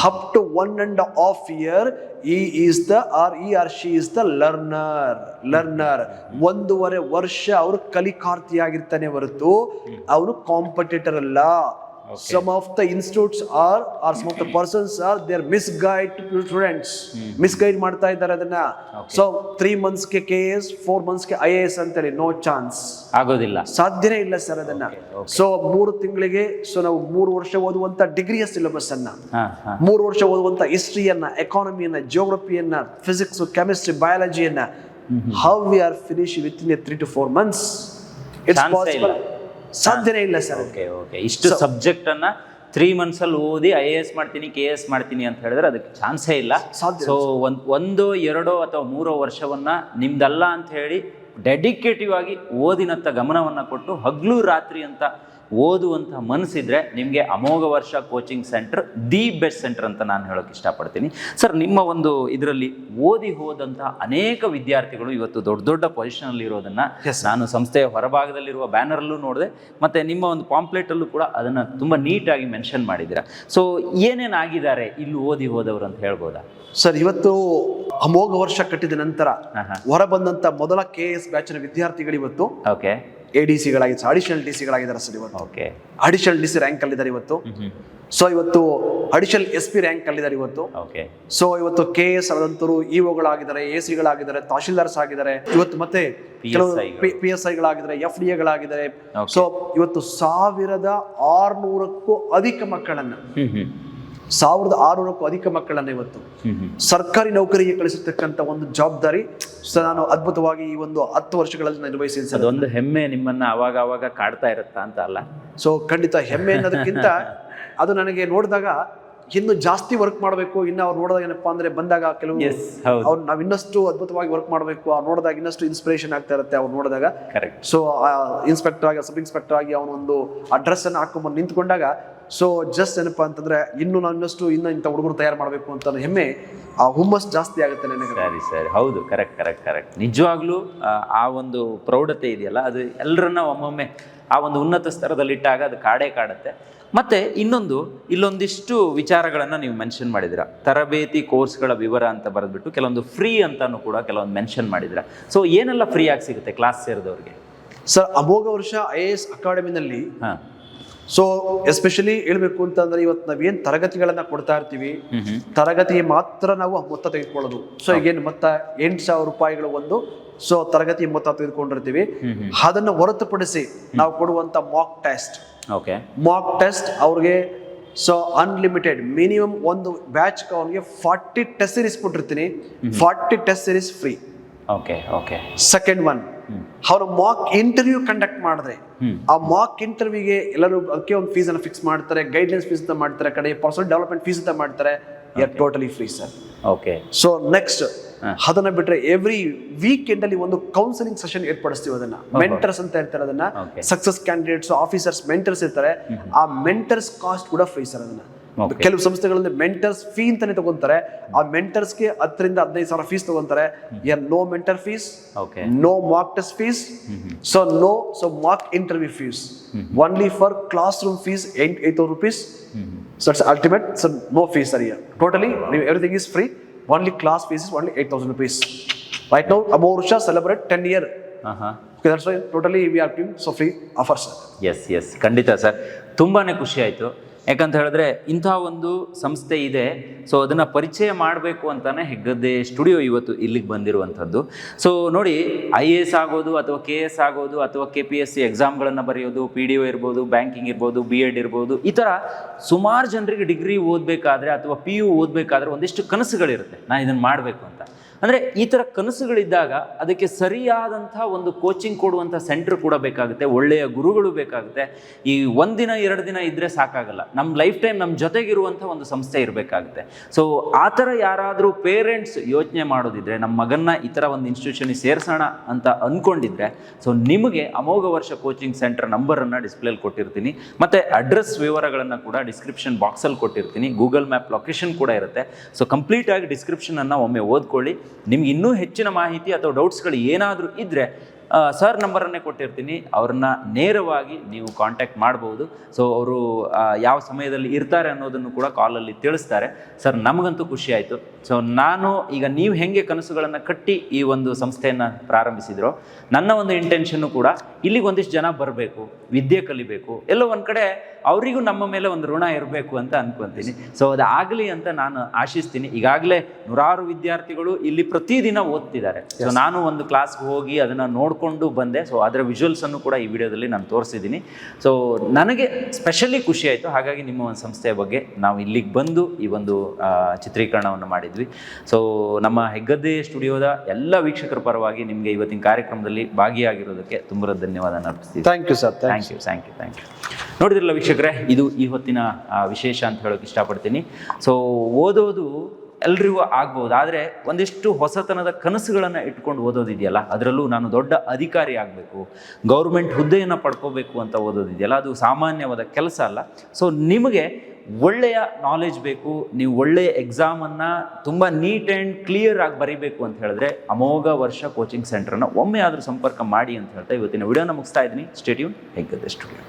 Up to one and half year he is the or he or she is the learner learner ಒಂದೂವರೆ ವರ್ಷ ಅವರು ಕಲಿಕಾರ್ಥಿಯಾಗಿರ್ತಾನೆ ಹೊರತು ಅವನು ಕಾಂಪಿಟೇಟರ್ ಅಲ್ಲ. Some of the institutes are or some of the persons are they're misguide to students misguide ಮಾಡ್ತಾ ಇದ್ದಾರೆ ಅದನ್ನ. So three ಮಂತ್ಸ್ಗೆ ಕೆ ಎಸ್ ಫೋರ್ ಮಂತ್ಸ್ಗೆ ಐ ಎ ಎಸ್ ಅಂತೇಳಿ ನೋ ಚಾನ್ಸ್ ಆಗೋದಿಲ್ಲ. ಸಾಧ್ಯನೇ ಇಲ್ಲ ಸರ್ ಅದನ್ನ. ಸೊ ಮೂರು ತಿಂಗಳಿಗೆ ಸೊ ನಾವು ಮೂರು ವರ್ಷ ಓದುವಂತ ಡಿಗ್ರಿಯ ಸಿಲೆಬಸ್ ಅನ್ನ. ಮೂರು ವರ್ಷ ಓದುವಂತ ಹಿಸ್ಟ್ರಿಯನ್ನ ಎಕಾನಮಿಯನ್ನ ಜಿಯೋಗ್ರಫಿಯನ್ನ physics chemistry ಬಯಾಲಜಿಯನ್ನ how we are finish with in three to four months it's possible. ಸಾಧ್ಯನೇ ಇಲ್ಲ ಸರ್. Okay okay. ಇಷ್ಟು ಸಬ್ಜೆಕ್ಟ್ ಅನ್ನ ತ್ರೀ ಮಂತ್ಸ್ ಅಲ್ಲಿ ಓದಿ ಐ ಎ ಎಸ್ ಮಾಡ್ತೀನಿ ಕೆ ಎಸ್ ಮಾಡ್ತೀನಿ ಅಂತ ಹೇಳಿದ್ರೆ ಅದಕ್ಕೆ ಚಾನ್ಸೇ ಇಲ್ಲ. ಸೊ ಒಂದು ಒಂದು ಎರಡೋ ಅಥವಾ ಮೂರೋ ವರ್ಷವನ್ನ ನಿಮ್ದಲ್ಲ ಅಂತ ಹೇಳಿ ಡೆಡಿಕೇಟಿವ್ ಆಗಿ ಓದಿನತ್ತ ಗಮನವನ್ನ ಕೊಟ್ಟು ಹಗ್ಲು ರಾತ್ರಿ ಅಂತ ಓದುವಂಥ ಮನಸ್ಸಿದ್ರೆ ನಿಮಗೆ Amogha Varsha coaching centre the best centre ಅಂತ ನಾನು ಹೇಳೋಕೆ ಇಷ್ಟಪಡ್ತೀನಿ. ಸರ್ ನಿಮ್ಮ ಒಂದು ಇದರಲ್ಲಿ ಓದಿ ಹೋದಂಥ ಅನೇಕ ವಿದ್ಯಾರ್ಥಿಗಳು ಇವತ್ತು ದೊಡ್ಡ ದೊಡ್ಡ ಪೊಸಿಷನಲ್ಲಿ ಇರೋದನ್ನ ನಾನು ಸಂಸ್ಥೆಯ ಹೊರಭಾಗದಲ್ಲಿರುವ ಬ್ಯಾನರಲ್ಲೂ ನೋಡಿದೆ ಮತ್ತು ನಿಮ್ಮ ಒಂದು ಪಾಂಪ್ಲೆಟಲ್ಲೂ ಕೂಡ ಅದನ್ನು ತುಂಬ ನೀಟಾಗಿ ಮೆನ್ಷನ್ ಮಾಡಿದ್ದೀರಾ. ಸೊ ಏನೇನಾಗಿದ್ದಾರೆ ಇಲ್ಲಿ ಓದಿ ಹೋದವರು ಅಂತ ಹೇಳ್ಬೋದಾ? ಸರ್ ಇವತ್ತು ಅಮೋಘ ವರ್ಷ ಕಟ್ಟಿದ ನಂತರ. ಹೊರ ಬಂದಂತ ಮೊದಲ ಕೆ ಎಸ್ ಬ್ಯಾಚಿನ ವಿದ್ಯಾರ್ಥಿಗಳು ಇವತ್ತು ಓಕೆ. ಎ ಡಿ ಸಿಗಳಾಗಿ ಅಡಿಷನಲ್ ಡಿ ಸಿಗಳಾಗಿದ್ದಾರೆ ಸರ್ ಇವತ್ತು. Okay. Additional D C rank ಅಲ್ಲಿದ್ದಾರೆ ಇವತ್ತು. ಸೊ ಇವತ್ತು ಅಡಿಷನಲ್ ಎಸ್ ಪಿ ರ್ಯಾಂಕ್ ಅಲ್ಲಿದ್ದಾರೆ ಇವತ್ತು. ಓಕೆ. ಸೊ ಇವತ್ತು ಕೆ ಎಸ್ ಆದಂತರು ಇಒಗಳಾಗಿದ್ದಾರೆ ಎ ಸಿಗಳಾಗಿದ್ದಾರೆ ತಹಶೀಲ್ದಾರ್ಸ್ ಆಗಿದ್ದಾರೆ. ಇವತ್ತು ಮತ್ತೆ ಕೆಲವು. ಪಿ ಎಸ್ ಐಗಳಾಗಿದ್ದಾರೆ ಎಫ್ ಡಿ ಎಗಳಾಗಿದ್ದಾರೆ. ಸೊ ಇವತ್ತು ಸಾವಿರದ ಆರ್ನೂರಕ್ಕೂ ಅಧಿಕ ಮಕ್ಕಳನ್ನ ಸಾವಿರದ ಆರುನೂರಕ್ಕೂ ಅಧಿಕ ಮಕ್ಕಳನ್ನ ಇವತ್ತು ಸರ್ಕಾರಿ ನೌಕರಿಗೆ ಕಳಿಸತಕ್ಕಂತ ಒಂದು ಜವಾಬ್ದಾರಿ ನಾನು ಅದ್ಭುತವಾಗಿ ಈ ಒಂದು ಹತ್ತು ವರ್ಷಗಳಲ್ಲಿ ನಿರ್ವಹಿಸಿದ್ದೀನಿ ಸರ್. ಅದೊಂದು ಹೆಮ್ಮೆ ನಿಮ್ಮನ್ನ ಅವಾಗ ಅವಾಗ ಕಾಡ್ತಾ ಇರುತ್ತಾ ಅಂತ ಅಲ್ಲ? ಸೊ ಖಂಡಿತ ಹೆಮ್ಮೆ ಅನ್ನೋದಕ್ಕಿಂತ ಅದು ನನಗೆ ನೋಡಿದಾಗ ಇನ್ನು ಜಾಸ್ತಿ ವರ್ಕ್ ಮಾಡಬೇಕು ಇನ್ನು ಅವ್ರು ನೋಡಿದಾಗ ಏನಪ್ಪಾ ಅಂದ್ರೆ ಬಂದಾಗ ಕೆಲವು. ಅವ್ರು ನಾವು ಇನ್ನಷ್ಟು ಅದ್ಭುತವಾಗಿ ವರ್ಕ್ ಮಾಡಬೇಕು ಅವ್ರು ನೋಡಿದಾಗ ಇನ್ನಷ್ಟು ಇನ್ಸ್ಪಿರೇಷನ್ ಆಗ್ತಾ ಇರುತ್ತೆ ಅವ್ರು ನೋಡಿದಾಗ. ಕರೆಕ್ಟ್ ಸೊ ಇನ್ಸ್ಪೆಕ್ಟರ್ ಆಗಿ ಸಬ್ ಇನ್ಸ್ಪೆಕ್ಟರ್ ಆಗಿ ಅವನೊಂದು ಅಡ್ರೆಸ್ ಅನ್ನು ಹಾಕೊಂಡ್ಬಂದು ನಿಂತ್ಕೊಂಡಾಗ ಸೊ ಜಸ್ಟ್ ಏನಪ್ಪಾ ಅಂತಂದ್ರೆ ಇನ್ನು ನನ್ನಷ್ಟು ಇನ್ನಷ್ಟು ಇನ್ನು ಇಂಥ ಹುಡುಗರು ತಯಾರು ಮಾಡಬೇಕು ಅಂತ ಹೆಮ್ಮೆ ಆ ಹುಮ್ಮಸ್ ಜಾಸ್ತಿ ಆಗುತ್ತೆ ನನಗೆ ಸರಿ ಸರಿ. ಹೌದು ಕರೆಕ್ಟ್ ಕರೆಕ್ಟ್ ಕರೆಕ್ಟ್ ನಿಜವಾಗ್ಲೂ ಆ, ಒಂದು ಪ್ರೌಢತೆ ಇದೆಯಲ್ಲ ಅದು ಎಲ್ಲರನ್ನ ಒಮ್ಮೊಮ್ಮೆ ಆ ಒಂದು ಉನ್ನತ ಸ್ತರದಲ್ಲಿಟ್ಟಾಗ ಅದು ಕಾಡೇ ಕಾಡುತ್ತೆ. ಮತ್ತೆ ಇನ್ನೊಂದು ಇಲ್ಲೊಂದಿಷ್ಟು ವಿಚಾರಗಳನ್ನ ನೀವು ಮೆನ್ಷನ್ ಮಾಡಿದಿರ ತರಬೇತಿ ಕೋರ್ಸ್ಗಳ ವಿವರ ಅಂತ ಬರೆದ್ಬಿಟ್ಟು ಕೆಲವೊಂದು ಫ್ರೀ ಅಂತಾನು ಕೂಡ ಕೆಲವೊಂದು ಮೆನ್ಷನ್ ಮಾಡಿದಿರ ಸೊ ಏನೆಲ್ಲ ಫ್ರೀ ಆಗಿ ಸಿಗುತ್ತೆ ಕ್ಲಾಸ್ ಸೇರಿದವ್ರಿಗೆ? Sir Amogha Varsha I A S ಅಕಾಡೆಮಿನಲ್ಲಿ ಹಾ. ಸೊ ಎಸ್ಪೆಷಲಿ ಹೇಳ್ಬೇಕು ಅಂತಂದ್ರೆ ಇವತ್ತು ನಾವೇನ್ ತರಗತಿಗಳನ್ನ ಕೊಡ್ತಾ ಇರ್ತೀವಿ ತರಗತಿಗೆ ಮಾತ್ರ ನಾವು ಮೊತ್ತ ತೆಗೆದುಕೊಳ್ಳೋದು. ಸೊ ಈಗೇನು ಮೊತ್ತ ಎಂಟು ಸಾವಿರ ರೂಪಾಯಿಗಳು ಒಂದು ಸೊ ತರಗತಿ ಮೊತ್ತ ತೆಗೆದುಕೊಂಡಿರ್ತೀವಿ. ಅದನ್ನು ಹೊರತುಪಡಿಸಿ ನಾವು ಕೊಡುವಂತ mock test okay. Mock test ಅವ್ರಿಗೆ ಸೊ ಅನ್ಲಿಮಿಟೆಡ್ ಮಿನಿಮಮ್ ಒಂದು ಬ್ಯಾಚ್ ಅವ್ರಿಗೆ ಫಾರ್ಟಿ ಟೆಸ್ಟ್ ಸೀರೀಸ್ ಕೊಟ್ಟಿರ್ತೀನಿ. Forty test series free okay okay second one ಅವರು ಮಾಕ್ ಇಂಟರ್ವ್ಯೂ ಕಂಡಕ್ಟ್ ಮಾಡಿದ್ರೆ ಆ ಮಾಕ್ ಇಂಟರ್ವ್ಯೂಗೆ ಎಲ್ಲರೂ ಅದಕ್ಕೆ ಒಂದು ಫೀಸ್ ಅನ್ನು ಫಿಕ್ಸ್ ಮಾಡ್ತಾರೆ ಗೈಡ್ಲೈನ್ಸ್ ಫೀಸ್ ಅಂತ ಮಾಡ್ತಾರೆ ಕಡೆ ಪರ್ಸನಲ್ ಡೆವಲಪ್ಮೆಂಟ್ ಫೀಸ್ ಅಂತ ಮಾಡ್ತಾರೆ. Totally free sir okay so next ಅದನ್ನ ಬಿಟ್ರೆ ಎವ್ರಿ ವೀಕೆಂಡ್ ಅಲ್ಲಿ ಒಂದು ಕೌನ್ಸಿಲಿಂಗ್ ಸೆಷನ್ ಏರ್ಪಡಿಸ್ತೀವಿ ಅದನ್ನ. ಮೆಂಟರ್ಸ್ ಅಂತ ಇರ್ತಾರೆ ಅದನ್ನ. ಸಕ್ಸಸ್ ಕ್ಯಾಂಡಿಡೇಟ್ಸ್ ಆಫೀಸರ್ಸ್ ಮೆಂಟರ್ಸ್ ಇರ್ತಾರೆ. ಆ ಮೆಂಟರ್ಸ್ ಕಾಸ್ಟ್ ಕೂಡ ಫ್ರೀ ಸರ್ ಅದನ್ನ. ಕೆಲವು ಸಂಸ್ಥೆಗಳಲ್ಲಿ ಮೆಂಟರ್ಸ್ ಫೀ ಅಂತಾನೆ ತಗೊಂತಾರೆ. ಆ ಮೆಂಟರ್ಸ್ಗೆ ಹತ್ತರಿಂದ ಹದಿನೈದು ಸಾವಿರ ಫೀಸ್ ತಗೊಂತಾರೆ. No mentor fees no mock test fees so no so mock interview fees only for classroom fees eight eight thousand rupees so it's ultimate so no fees ಸರಿ ಟೋಟಲಿ ನೀವು everything is free only class fees is only eight thousand rupees right now ಅಬೌ ವರ್ಷ celebrate ten year totally we are giving so free offers yes yes ಖಂಡಿತ sir ತುಂಬಾ ಖುಷಿ ಆಯಿತು. ಯಾಕಂತ ಹೇಳಿದ್ರೆ ಇಂಥ ಒಂದು ಸಂಸ್ಥೆ ಇದೆ. ಸೊ ಅದನ್ನು ಪರಿಚಯ ಮಾಡಬೇಕು ಅಂತಾನೆ ಹೆಗ್ಗದ್ದೆ ಸ್ಟುಡಿಯೋ ಇವತ್ತು ಇಲ್ಲಿಗೆ ಬಂದಿರುವಂಥದ್ದು. ಸೊ ನೋಡಿ ಐ ಎ ಎಸ್ ಆಗೋದು ಅಥವಾ ಕೆ ಎಸ್ ಆಗೋದು ಅಥವಾ ಕೆ ಪಿ ಎಸ್ ಸಿ ಎಕ್ಸಾಮ್ಗಳನ್ನು ಬರೆಯೋದು ಪಿ ಡಿ ಒ ಇರ್ಬೋದು ಬ್ಯಾಂಕಿಂಗ್ ಇರ್ಬೋದು ಬಿ ಎಡ್ ಇರ್ಬೋದು, ಈ ಥರ ಸುಮಾರು ಜನರಿಗೆ ಡಿಗ್ರಿ ಓದಬೇಕಾದ್ರೆ ಅಥವಾ ಪಿ ಯು ಓದಬೇಕಾದ್ರೆ ಒಂದಿಷ್ಟು ಕನಸುಗಳಿರುತ್ತೆ. ನಾನು ಇದನ್ನು ಮಾಡಬೇಕು ಅಂತ. ಅಂದರೆ ಈ ಥರ ಕನಸುಗಳಿದ್ದಾಗ ಅದಕ್ಕೆ ಸರಿಯಾದಂಥ ಒಂದು ಕೋಚಿಂಗ್ ಕೊಡುವಂಥ ಸೆಂಟ್ರ್ ಕೂಡ ಬೇಕಾಗುತ್ತೆ, ಒಳ್ಳೆಯ ಗುರುಗಳು ಬೇಕಾಗುತ್ತೆ. ಈ ಒಂದಿನ ಎರಡು ದಿನ ಇದ್ದರೆ ಸಾಕಾಗಲ್ಲ. ನಮ್ಮ ಲೈಫ್ ಟೈಮ್ ನಮ್ಮ ಜೊತೆಗಿರುವಂಥ ಒಂದು ಸಂಸ್ಥೆ ಇರಬೇಕಾಗುತ್ತೆ. ಸೊ ಆ ಥರ ಯಾರಾದರೂ ಪೇರೆಂಟ್ಸ್ ಯೋಚನೆ ಮಾಡೋದಿದ್ರೆ ನಮ್ಮ ಮಗನ್ನ ಈ ಥರ ಒಂದು ಇನ್ಸ್ಟಿಟ್ಯೂಷನಿಗೆ ಸೇರಿಸೋಣ ಅಂತ ಅಂದ್ಕೊಂಡಿದ್ರೆ ಸೊ ನಿಮಗೆ ಅಮೋಘ ವರ್ಷ ಕೋಚಿಂಗ್ ಸೆಂಟರ್ ನಂಬರನ್ನು ಡಿಸ್ಪ್ಲೇಲಿ ಕೊಟ್ಟಿರ್ತೀನಿ. ಮತ್ತು ಅಡ್ರೆಸ್ ವಿವರಗಳನ್ನು ಕೂಡ ಡಿಸ್ಕ್ರಿಪ್ಷನ್ ಬಾಕ್ಸಲ್ಲಿ ಕೊಟ್ಟಿರ್ತೀನಿ. ಗೂಗಲ್ ಮ್ಯಾಪ್ ಲೊಕೇಶನ್ ಕೂಡ ಇರುತ್ತೆ. ಸೊ ಕಂಪ್ಲೀಟಾಗಿ ಡಿಸ್ಕ್ರಿಪ್ಷನನ್ನು ಒಮ್ಮೆ ಓದ್ಕೊಳ್ಳಿ. ನಿಮ್ಗೆ ಇನ್ನೂ ಹೆಚ್ಚಿನ ಮಾಹಿತಿ ಅಥವಾ ಡೌಟ್ಸ್ಗಳು ಏನಾದರೂ ಇದ್ದರೆ ಸರ್ ನಂಬರನ್ನೇ ಕೊಟ್ಟಿರ್ತೀನಿ. ಅವ್ರನ್ನ ನೇರವಾಗಿ ನೀವು ಕಾಂಟ್ಯಾಕ್ಟ್ ಮಾಡ್ಬೋದು. ಸೊ ಅವರು ಯಾವ ಸಮಯದಲ್ಲಿ ಇರ್ತಾರೆ ಅನ್ನೋದನ್ನು ಕೂಡ ಕಾಲಲ್ಲಿ ತಿಳಿಸ್ತಾರೆ. ಸರ್ ನಮಗಂತೂ ಖುಷಿ ಆಯಿತು. ಸೊ ನಾನು ಈಗ ನೀವು ಹೆಂಗೆ ಕನಸುಗಳನ್ನು ಕಟ್ಟಿ ಈ ಒಂದು ಸಂಸ್ಥೆಯನ್ನು ಪ್ರಾರಂಭಿಸಿದ್ರು ನನ್ನ ಒಂದು ಇಂಟೆನ್ಷನ್ನು ಕೂಡ ಇಲ್ಲಿಗೆ ಒಂದಿಷ್ಟು ಜನ ಬರಬೇಕು ವಿದ್ಯೆ ಕಲಿಬೇಕು ಎಲ್ಲೋ ಒಂದು ಕಡೆ ಅವರಿಗೂ ನಮ್ಮ ಮೇಲೆ ಒಂದು ಋಣ ಇರಬೇಕು ಅಂತ ಅಂದ್ಕೊತೀನಿ ಸೊ ಅದು ಆಗಲಿ ಅಂತ ನಾನು ಆಶಿಸ್ತೀನಿ. ಈಗಾಗಲೇ ನೂರಾರು ವಿದ್ಯಾರ್ಥಿಗಳು ಇಲ್ಲಿ ಪ್ರತಿದಿನ ಓದ್ತಿದ್ದಾರೆ. ಸೊ ನಾನು ಒಂದು ಕ್ಲಾಸ್ಗೆ ಹೋಗಿ ಅದನ್ನು ನೋಡಿಕೊಂಡು ಬಂದೆ. ಸೊ ಅದರ ವಿಜುವಲ್ಸ್ ಅನ್ನು ಕೂಡ ಈ ವಿಡಿಯೋದಲ್ಲಿ ನಾನು ತೋರಿಸಿದ್ದೀನಿ. ಸೊ ನನಗೆ ಸ್ಪೆಷಲಿ ಖುಷಿ ಆಯಿತು. ಹಾಗಾಗಿ ನಿಮ್ಮ ಒಂದು ಸಂಸ್ಥೆಯ ಬಗ್ಗೆ ನಾವು ಇಲ್ಲಿಗೆ ಬಂದು ಈ ಒಂದು ಚಿತ್ರೀಕರಣವನ್ನು ಮಾಡಿದ್ವಿ. ಸೊ ನಮ್ಮ ಹೆಗ್ಗದ್ದೆ ಸ್ಟುಡಿಯೋದ ಎಲ್ಲ ವೀಕ್ಷಕರ ಪರವಾಗಿ ನಿಮಗೆ ಇವತ್ತಿನ ಕಾರ್ಯಕ್ರಮದಲ್ಲಿ ಭಾಗಿಯಾಗಿರೋದಕ್ಕೆ ತುಂಬ ಧನ್ಯವಾದ ಅರ್ಪಿಸ್ತೀವಿ. Thank you sir thank thank you thank you thank you ನೋಡಿದ್ರಲ್ಲ ವೀಕ್ಷಕರೇ ಇದು ಈ ಹೊತ್ತಿನ ವಿಶೇಷ ಅಂತ ಹೇಳೋಕೆ ಇಷ್ಟಪಡ್ತೀನಿ. ಸೊ ಓದೋದು ಎಲ್ರಿಗೂ ಆಗ್ಬೋದು. ಆದರೆ ಒಂದಿಷ್ಟು ಹೊಸತನದ ಕನಸುಗಳನ್ನು ಇಟ್ಕೊಂಡು ಓದೋದಿದೆಯಲ್ಲ, ಅದರಲ್ಲೂ ನಾನು ದೊಡ್ಡ ಅಧಿಕಾರಿ ಆಗಬೇಕು, ಗೌರ್ಮೆಂಟ್ ಹುದ್ದೆಯನ್ನು ಪಡ್ಕೋಬೇಕು ಅಂತ ಓದೋದಿದೆಯಲ್ಲ, ಅದು ಸಾಮಾನ್ಯವಾದ ಕೆಲಸ ಅಲ್ಲ. ಸೊ ನಿಮಗೆ ಒಳ್ಳೆಯ ನಾಲೆಜ್ ಬೇಕು, ನೀವು ಒಳ್ಳೆಯ ಎಕ್ಸಾಮನ್ನು ತುಂಬ ನೀಟ್ ಆ್ಯಂಡ್ ಕ್ಲಿಯರ್ ಆಗಿ ಬರೀಬೇಕು ಅಂತ ಹೇಳಿದ್ರೆ, ಅಮೋಘ ವರ್ಷ ಕೋಚಿಂಗ್ ಸೆಂಟರ್ನ ಒಮ್ಮೆ ಆದರೂ ಸಂಪರ್ಕ ಮಾಡಿ ಅಂತ ಹೇಳ್ತಾ ಇವತ್ತಿನ ವಿಡಿಯೋನ ಮುಗಿಸ್ತಾ ಇದ್ದೀನಿ. Stadium Heggadde studio